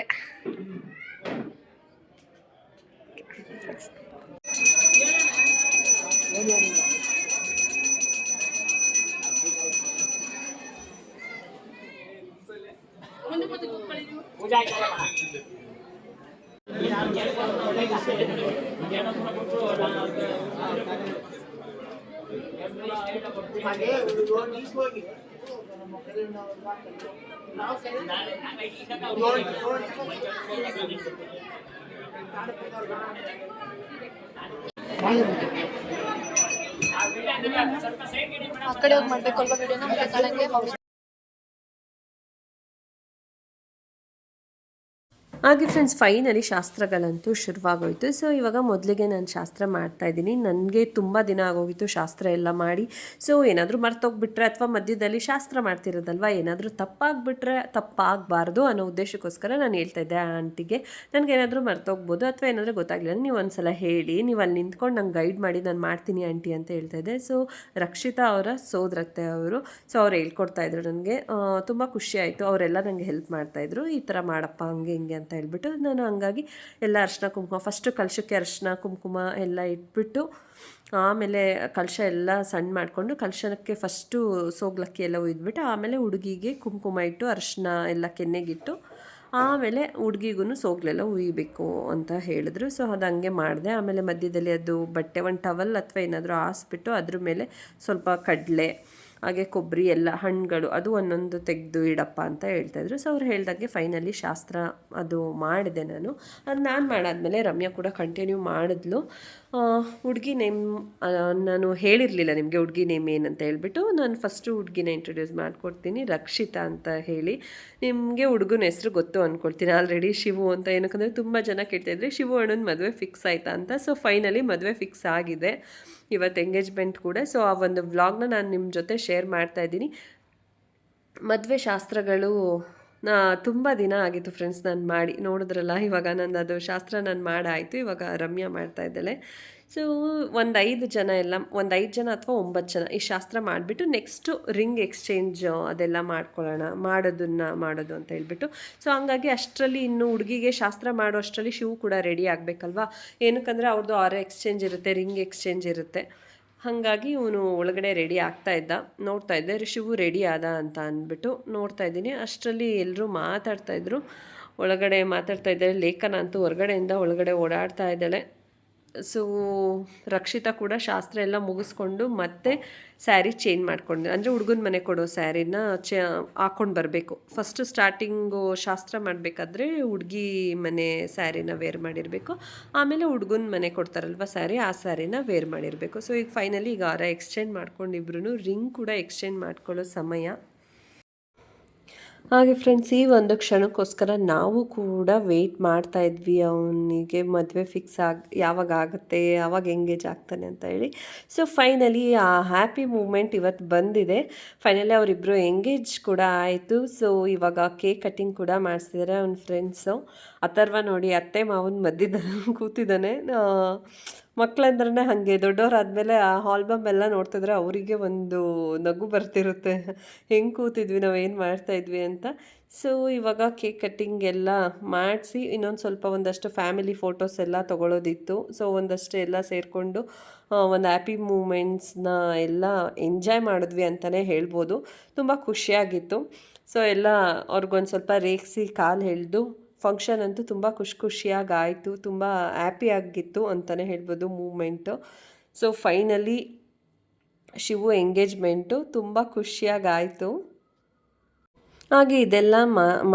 ಆ ಕಡೆ ಹೋಗಿ ಮಾಡ್ಬೇಕು ಅಲ್ವಾ ವಿಡಿಯೋನ ಮತ್ತೆ ಕಾಣಂಗೆ ಹಾಗೆ ಫ್ರೆಂಡ್ಸ್ ಫೈನಲಿ ಶಾಸ್ತ್ರಗಳಂತೂ ಶುರುವಾಗೋಯಿತು. ಸೊ ಇವಾಗ ಮೊದಲಿಗೆ ನಾನು ಶಾಸ್ತ್ರ ಮಾಡ್ತಾ ಇದ್ದೀನಿ. ನನಗೆ ತುಂಬ ದಿನ ಆಗೋಗಿತ್ತು ಶಾಸ್ತ್ರ ಎಲ್ಲ ಮಾಡಿ. ಸೊ ಏನಾದರೂ ಮರ್ತೋಗ್ಬಿಟ್ರೆ ಅಥವಾ ಮಧ್ಯದಲ್ಲಿ ಶಾಸ್ತ್ರ ಮಾಡ್ತಿರೋದಲ್ವ, ಏನಾದರೂ ತಪ್ಪಾಗ್ಬಿಟ್ರೆ ತಪ್ಪಾಗಬಾರ್ದು ಅನ್ನೋ ಉದ್ದೇಶಕ್ಕೋಸ್ಕರ ನಾನು ಹೇಳ್ತಾ ಇದ್ದೆ ಆ ಆಂಟಿಗೆ ನನಗೇನಾದರೂ ಮರ್ತೋಗ್ಬೋದು ಅಥವಾ ಏನಾದರೂ ಗೊತ್ತಾಗಲಿಲ್ಲ, ನೀವು ಒಂದ್ಸಲ ಹೇಳಿ, ನೀವು ಅಲ್ಲಿ ನಿಂತ್ಕೊಂಡು ನಂಗೆ ಗೈಡ್ ಮಾಡಿ, ನಾನು ಮಾಡ್ತೀನಿ ಆಂಟಿ ಅಂತ ಹೇಳ್ತಾ ಇದ್ದೆ. ಸೊ ರಕ್ಷಿತಾ ಅವರ ಸೋದರತ್ತೆ ಅವರು. ಸೊ ಅವ್ರು ಹೇಳ್ಕೊಡ್ತಾ ಇದ್ರು ನನಗೆ ತುಂಬ ಖುಷಿ ಆಯಿತು, ಅವರೆಲ್ಲ ನನಗೆ ಹೆಲ್ಪ್ ಮಾಡ್ತಾಯಿದ್ರು ಈ ಥರ ಮಾಡಪ್ಪ, ಹಂಗೆ, ಹಿಂಗೆ ಅಂತ ಹೇಳ್ಬಿಟ್ಟು ನಾನು ಹಂಗಾಗಿ ಎಲ್ಲ ಅರ್ಶಿನ ಕುಂಕುಮ ಫಸ್ಟು ಕಲಶಕ್ಕೆ ಅರ್ಶಿನ ಕುಂಕುಮ ಎಲ್ಲ ಇಟ್ಬಿಟ್ಟು, ಆಮೇಲೆ ಕಲಶ ಎಲ್ಲ ಸಣ್ಣ ಮಾಡಿಕೊಂಡು ಕಲಶಕ್ಕೆ ಫಸ್ಟು ಸೋಗ್ಲಕ್ಕಿ ಎಲ್ಲ ಒಯ್ದ್ಬಿಟ್ಟು, ಆಮೇಲೆ ಹುಡುಗಿಗೆ ಕುಂಕುಮ ಇಟ್ಟು ಅರ್ಶಿನ ಎಲ್ಲ ಕೆನ್ನೆಗಿಟ್ಟು, ಆಮೇಲೆ ಹುಡುಗಿಗೂ ಸೋಗ್ಲೆಲ್ಲ ಉಯ್ಬೇಕು ಅಂತ ಹೇಳಿದ್ರು. ಸೊ ಅದು ಹಂಗೆ ಮಾಡಿದೆ. ಆಮೇಲೆ ಮಧ್ಯದಲ್ಲಿ ಅದು ಬಟ್ಟೆ, ಒಂದು ಟವಲ್ ಅಥವಾ ಏನಾದರೂ ಹಾಸ್ಬಿಟ್ಟು ಅದ್ರ ಮೇಲೆ ಸ್ವಲ್ಪ ಕಡಲೆ ಹಾಗೆ ಕೊಬ್ಬರಿ ಎಲ್ಲ, ಹಣ್ಣುಗಳು ಅದು ಒಂದೊಂದು ತೆಗೆದು ಇಡಪ್ಪ ಅಂತ ಹೇಳ್ತಾಯಿದ್ರು ಸೊ ಅವ್ರು ಹೇಳ್ದಂಗೆ ಫೈನಲಿ ಶಾಸ್ತ್ರ ಅದು ಮಾಡಿದೆ ನಾನು. ಅದು ನಾನು ಮಾಡಾದ್ಮೇಲೆ ರಮ್ಯಾ ಕೂಡ ಕಂಟಿನ್ಯೂ ಮಾಡಿದ್ಲು. ಹುಡುಗಿ ನೇಮ್ ನಾನು ಹೇಳಿರಲಿಲ್ಲ ನಿಮಗೆ ಹುಡುಗಿ ನೇಮ್ ಏನಂತ ಹೇಳ್ಬಿಟ್ಟು. ನಾನು ಫಸ್ಟು ಹುಡುಗಿನ ಇಂಟ್ರೊಡ್ಯೂಸ್ ಮಾಡಿಕೊಡ್ತೀನಿ, ರಕ್ಷಿತಾ ಅಂತ ಹೇಳಿ. ನಿಮಗೆ ಹುಡುಗನ ಹೆಸರು ಗೊತ್ತು ಅಂದ್ಕೊಳ್ತೀನಿ ಆಲ್ರೆಡಿ ಶಿವು ಅಂತ ಏನಕ್ಕಂದರೆ ತುಂಬ ಜನ ಕೇಳ್ತಾಯಿದ್ರೆ ಶಿವು ಅಣ್ಣನ ಮದುವೆ ಫಿಕ್ಸ್ ಆಯಿತಾ ಅಂತ. ಸೊ ಫೈನಲಿ ಮದುವೆ ಫಿಕ್ಸ್ ಆಗಿದೆ. ಇವತ್ತು ಎಂಗೇಜ್ಮೆಂಟ್ ಕೂಡ. ಸೊ ಆ ಒಂದು ವ್ಲಾಗ್ನ ನಾನು ನಿಮ್ಮ ಜೊತೆ ಶೇರ್ ಮಾಡ್ತಾ ಇದ್ದೀನಿ. ಮದುವೆ ಶಾಸ್ತ್ರಗಳು ತುಂಬ ದಿನ ಆಗಿತ್ತು ಫ್ರೆಂಡ್ಸ್ ನಾನು ಮಾಡಿ ನೋಡಿದ್ರಲ್ಲ, ಇವಾಗ ನಂದು ಅದು ಶಾಸ್ತ್ರ ನಾನು ಮಾಡಾಯಿತು, ಇವಾಗ ರಮ್ಯಾ ಮಾಡ್ತಾ ಇದ್ದಾಳೆ. ಸೊ ಒಂದು ಐದು ಜನ ಎಲ್ಲ, ಒಂದು ಐದು ಜನ ಅಥವಾ ಒಂಬತ್ತು ಜನ ಈ ಶಾಸ್ತ್ರ ಮಾಡಿಬಿಟ್ಟು ನೆಕ್ಸ್ಟು ರಿಂಗ್ ಎಕ್ಸ್ಚೇಂಜ್ ಅದೆಲ್ಲ ಮಾಡ್ಕೊಳ್ಳೋಣ, ಮಾಡೋದನ್ನು ಮಾಡೋದು ಅಂತ ಹೇಳ್ಬಿಟ್ಟು. ಸೊ ಹಂಗಾಗಿ ಅಷ್ಟರಲ್ಲಿ ಇನ್ನು ಹುಡುಗಿಗೆ ಶಾಸ್ತ್ರ ಮಾಡೋ ಅಷ್ಟರಲ್ಲಿ ಶಿವು ಕೂಡ ರೆಡಿ ಆಗಬೇಕಲ್ವಾ? ಏನಕ್ಕಂದರೆ ಅವ್ರದ್ದು ಆರ್ ಎಕ್ಸ್ಚೇಂಜ್ ಇರುತ್ತೆ ರಿಂಗ್ ಎಕ್ಸ್ಚೇಂಜ್ ಇರುತ್ತೆ. ಹಾಗಾಗಿ ಇವನು ಒಳಗಡೆ ರೆಡಿ ಆಗ್ತಾ ಇದ್ದ. ನೋಡ್ತಾ ಇದ್ದೆ, ರಿಷಿವು ರೆಡಿ ಆದ ಅಂತ ಅಂದ್ಬಿಟ್ಟು ನೋಡ್ತಾ ಇದ್ದೀನಿ. ಅಷ್ಟರಲ್ಲಿ ಎಲ್ಲರೂ ಮಾತಾಡ್ತಾಯಿದ್ರು ಒಳಗಡೆ ಮಾತಾಡ್ತಾ ಇದ್ದಾರೆ. ಲೇಖನ ಅಂತೂ ಹೊರಗಡೆಯಿಂದ ಒಳಗಡೆ ಓಡಾಡ್ತಾ ಇದ್ದಾಳೆ. ಸೊ ರಕ್ಷಿತ ಕೂಡ ಶಾಸ್ತ್ರ ಎಲ್ಲ ಮುಗಿಸ್ಕೊಂಡು ಮತ್ತೆ ಸ್ಯಾರಿ ಚೇಂಜ್ ಮಾಡ್ಕೊಂಡು ಅಂದರೆ ಹುಡುಗನ ಮನೆ ಕೊಡೋ ಸ್ಯಾರಿನ ಚ ಹಾಕ್ಕೊಂಡು ಬರಬೇಕು. ಫಸ್ಟು ಸ್ಟಾರ್ಟಿಂಗು ಶಾಸ್ತ್ರ ಮಾಡಬೇಕಾದ್ರೆ ಹುಡುಗಿ ಮನೆ ಸ್ಯಾರಿನ ವೇರ್ ಮಾಡಿರಬೇಕು. ಆಮೇಲೆ ಹುಡುಗನ ಮನೆ ಕೊಡ್ತಾರಲ್ವ ಸ್ಯಾರಿ ಆ ಸ್ಯಾರಿನ ವೇರ್ ಮಾಡಿರಬೇಕು. ಸೊ ಈಗ ಫೈನಲಿ ಈಗ ಆರ ಎಕ್ಸ್ಚೇಂಜ್ ಮಾಡ್ಕೊಂಡಿಬ್ರು ರಿಂಗ್ ಕೂಡ ಎಕ್ಸ್ಚೇಂಜ್ ಮಾಡ್ಕೊಳ್ಳೋ ಸಮಯ. ಹಾಗೆ ಫ್ರೆಂಡ್ಸ್ ಈ ಒಂದು ಕ್ಷಣಕ್ಕೋಸ್ಕರ ನಾವು ಕೂಡ ವೆಯ್ಟ್ ಮಾಡ್ತಾ ಇದ್ವಿ. ಅವನಿಗೆ ಮದುವೆ ಫಿಕ್ಸ್ ಆಗಿ, ಯಾವಾಗ ಆಗುತ್ತೆ, ಯಾವಾಗ ಎಂಗೇಜ್ ಆಗ್ತಾನೆ ಅಂತ ಹೇಳಿ. ಸೊ ಫೈನಲಿ ಆ ಹ್ಯಾಪಿ ಮೂಮೆಂಟ್ ಇವತ್ತು ಬಂದಿದೆ. ಫೈನಲಿ ಅವರಿಬ್ಬರು ಎಂಗೇಜ್ ಕೂಡ ಆಯಿತು. ಸೊ ಇವಾಗ ಕೇಕ್ ಕಟ್ಟಿಂಗ್ ಕೂಡ ಮಾಡಿಸಿದ್ದಾರೆ ಅವ್ನ ಫ್ರೆಂಡ್ಸು ಅಥರ್ವ ನೋಡಿ ಅತ್ತೆ ಮಾವನ ಮದ್ದಿದ್ದಾನೆ ಕೂತಿದ್ದಾನೆ. ಮಕ್ಕಳಂದ್ರೆ ಹಾಗೆ, ದೊಡ್ಡವರಾದ್ಮೇಲೆ ಆ ಆಲ್ಬಮ್ ಎಲ್ಲ ನೋಡ್ತಿದ್ರೆ ಅವರಿಗೆ ಒಂದು ನಗು ಬರ್ತಿರುತ್ತೆ. ಹೆಂಗೆ ಕೂತಿದ್ವಿ, ನಾವು ಏನು ಮಾಡ್ತಾ ಇದ್ವಿ ಅಂತ. ಸೊ ಇವಾಗ ಕೇಕ್ ಕಟ್ಟಿಂಗ್ ಎಲ್ಲ ಮಾಡಿಸಿ, ಇನ್ನೊಂದು ಸ್ವಲ್ಪ ಒಂದಷ್ಟು ಫ್ಯಾಮಿಲಿ ಫೋಟೋಸ್ ಎಲ್ಲ ತೊಗೊಳೋದಿತ್ತು. ಸೊ ಒಂದಷ್ಟು ಎಲ್ಲ ಸೇರಿಕೊಂಡು ಒಂದು ಹ್ಯಾಪಿ ಮೂಮೆಂಟ್ಸ್ನ ಎಲ್ಲ ಎಂಜಾಯ್ ಮಾಡಿದ್ವಿ ಅಂತಲೇ ಹೇಳ್ಬೋದು. ತುಂಬ ಖುಷಿಯಾಗಿತ್ತು. ಸೊ ಎಲ್ಲ ಅವ್ರಿಗೊಂದು ಸ್ವಲ್ಪ ರೇಗಿಸಿ ಕಾಲು ಎಳ್ದು ಫಂಕ್ಷನ್ ಅಂತೂ ತುಂಬ ಖುಷಿ ಖುಷಿಯಾಗಿ ಆಯಿತು ತುಂಬ ಹ್ಯಾಪಿ ಆಗಿತ್ತು ಅಂತಲೇ ಹೇಳ್ಬೋದು moment so finally Shivu engagement ತುಂಬ ಖುಷಿಯಾಗಿ ಆಯಿತು ಹಾಗೆ ಇದೆಲ್ಲ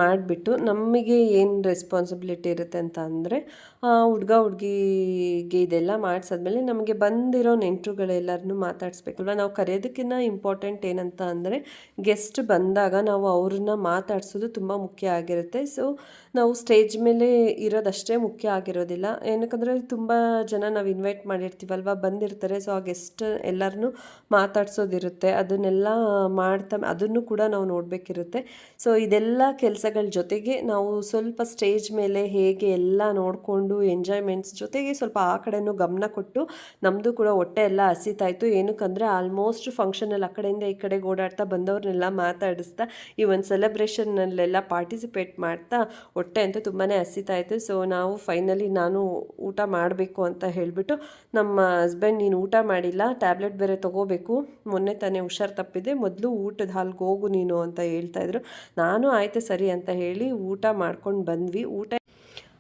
ಮಾಡಿಬಿಟ್ಟು ನಮಗೆ ಏನು ರೆಸ್ಪಾನ್ಸಿಬಿಲಿಟಿ ಇರುತ್ತೆ ಅಂತ ಅಂದರೆ ಹುಡ್ಗ ಹುಡುಗಿಗೆ ಇದೆಲ್ಲ ಮಾಡಿಸಾದ್ಮೇಲೆ ನಮಗೆ ಬಂದಿರೋ ನೆಂಟರುಗಳೆಲ್ಲರನ್ನೂ ಮಾತಾಡಿಸ್ಬೇಕಲ್ವ ನಾವು ಕರೆಯೋದಕ್ಕಿಂತ ಇಂಪಾರ್ಟೆಂಟ್ ಏನಂತ ಅಂದರೆ ಗೆಸ್ಟ್ ಬಂದಾಗ ನಾವು ಅವ್ರನ್ನ ಮಾತಾಡಿಸೋದು ತುಂಬ ಮುಖ್ಯ ಆಗಿರುತ್ತೆ. ಸೊ ನಾವು ಸ್ಟೇಜ್ ಮೇಲೆ ಇರೋದಷ್ಟೇ ಮುಖ್ಯ ಆಗಿರೋದಿಲ್ಲ. ಏನಕ್ಕಂದರೆ, ತುಂಬ ಜನ ನಾವು ಇನ್ವೈಟ್ ಮಾಡಿರ್ತೀವಲ್ವ? ಬಂದಿರ್ತಾರೆ. ಸೊ ಆ ಗೆಸ್ಟ್ ಎಲ್ಲರನ್ನೂ ಮಾತಾಡ್ಸೋದಿರುತ್ತೆ. ಅದನ್ನೆಲ್ಲ ಮಾಡ್ತಾ, ಅದನ್ನು ಕೂಡ ನಾವು ನೋಡಬೇಕಿರುತ್ತೆ. ಸೊ ಇದೆಲ್ಲ ಕೆಲಸಗಳ ಜೊತೆಗೆ ನಾವು ಸ್ವಲ್ಪ ಸ್ಟೇಜ್ ಮೇಲೆ ಹೇಗೆ ಎಲ್ಲ ನೋಡಿಕೊಂಡು ಎಂಜಾಯ್ಮೆಂಟ್ಸ್ ಜೊತೆಗೆ ಸ್ವಲ್ಪ ಆ ಕಡೆನೂ ಗಮನ ಕೊಟ್ಟು ನಮ್ಮದು ಕೂಡ ಹೊಟ್ಟೆ ಎಲ್ಲ ಹಸಿತಾಯಿತು. ಏನಕ್ಕಂದರೆ ಆಲ್ಮೋಸ್ಟ್ ಫಂಕ್ಷನಲ್ಲಿ ಆ ಕಡೆಯಿಂದ ಈ ಕಡೆಗೆ ಓಡಾಡ್ತಾ ಬಂದವ್ರನ್ನೆಲ್ಲ ಮಾತಾಡಿಸ್ತಾ ಈ ಒಂದು ಸೆಲೆಬ್ರೇಷನ್ನಲ್ಲೆಲ್ಲ ಪಾರ್ಟಿಸಿಪೇಟ್ ಮಾಡ್ತಾ ಹೊಟ್ಟೆ ಅಂತೂ ತುಂಬಾ ಹಸಿತಾಯಿತು. ಸೊ ನಾವು ಫೈನಲಿ ನಾನು ಊಟ ಮಾಡಬೇಕು ಅಂತ ಹೇಳಿಬಿಟ್ಟು ನಮ್ಮ ಹಸ್ಬೆಂಡ್ ನೀನು ಊಟ ಮಾಡಿಲ್ಲ ಟ್ಯಾಬ್ಲೆಟ್ ಬೇರೆ ತೊಗೋಬೇಕು, ಮೊನ್ನೆ ತಾನೇ ಹುಷಾರು ತಪ್ಪಿದೆ, ಮೊದಲು ಊಟದ ಹಾಲ್ಗೆ ಹೋಗು ನೀನು ಅಂತ ಹೇಳ್ತಾಯಿದ್ರು ನಾನು ಆಯಿತು ಸರಿ ಅಂತ ಹೇಳಿ ಊಟ ಮಾಡ್ಕೊಂಡು ಬಂದ್ವಿ. ಊಟ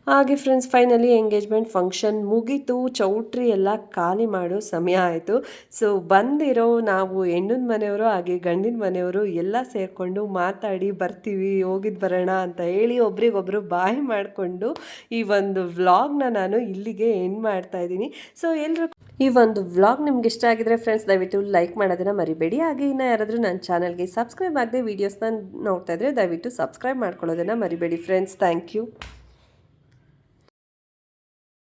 ಹಾಗೆ ಫ್ರೆಂಡ್ಸ್ ಫೈನಲಿ ಎಂಗೇಜ್ಮೆಂಟ್ ಫಂಕ್ಷನ್ ಮುಗೀತು. ಚೌಟ್ರಿ ಎಲ್ಲ ಖಾಲಿ ಮಾಡೋ ಸಮಯ ಆಯಿತು. ಸೊ ಬಂದಿರೋ ನಾವು ಹೆಣ್ಣಿನ ಮನೆಯವರು ಹಾಗೆ ಗಂಡಿನ ಮನೆಯವರು ಎಲ್ಲ ಸೇರಿಕೊಂಡು ಮಾತಾಡಿ ಬರ್ತೀವಿ ಹೋಗಿದ್ದು ಬರೋಣ ಅಂತ ಹೇಳಿ ಒಬ್ರಿಗೊಬ್ರು ಬಾಯಿ ಮಾಡಿಕೊಂಡು ಈ ಒಂದು ವ್ಲಾಗ್ನ ನಾನು ಇಲ್ಲಿಗೆ ಎಂಡ್ ಮಾಡ್ತಾ ಇದ್ದೀನಿ. ಸೊ ಎಲ್ಲರೂ ಈ ಒಂದು ವ್ಲಾಗ್ ನಿಮ್ಗೆ ಇಷ್ಟ ಆಗಿದ್ರೆ ಫ್ರೆಂಡ್ಸ್ ದಯವಿಟ್ಟು ಲೈಕ್ ಮಾಡೋದನ್ನ ಮರಿಬೇಡಿ. ಹಾಗೆ ಇನ್ನು ಯಾರಾದರೂ ನನ್ನ ಚಾನಲ್ಗೆ ಸಬ್ಸ್ಕ್ರೈಬ್ ಆಗದೆ ವೀಡಿಯೋಸ್ನ ನೋಡ್ತಾ ಇದ್ರೆ ದಯವಿಟ್ಟು ಸಬ್ಸ್ಕ್ರೈಬ್ ಮಾಡ್ಕೊಳ್ಳೋದನ್ನು ಮರಿಬೇಡಿ ಫ್ರೆಂಡ್ಸ್ ಥ್ಯಾಂಕ್ ಯು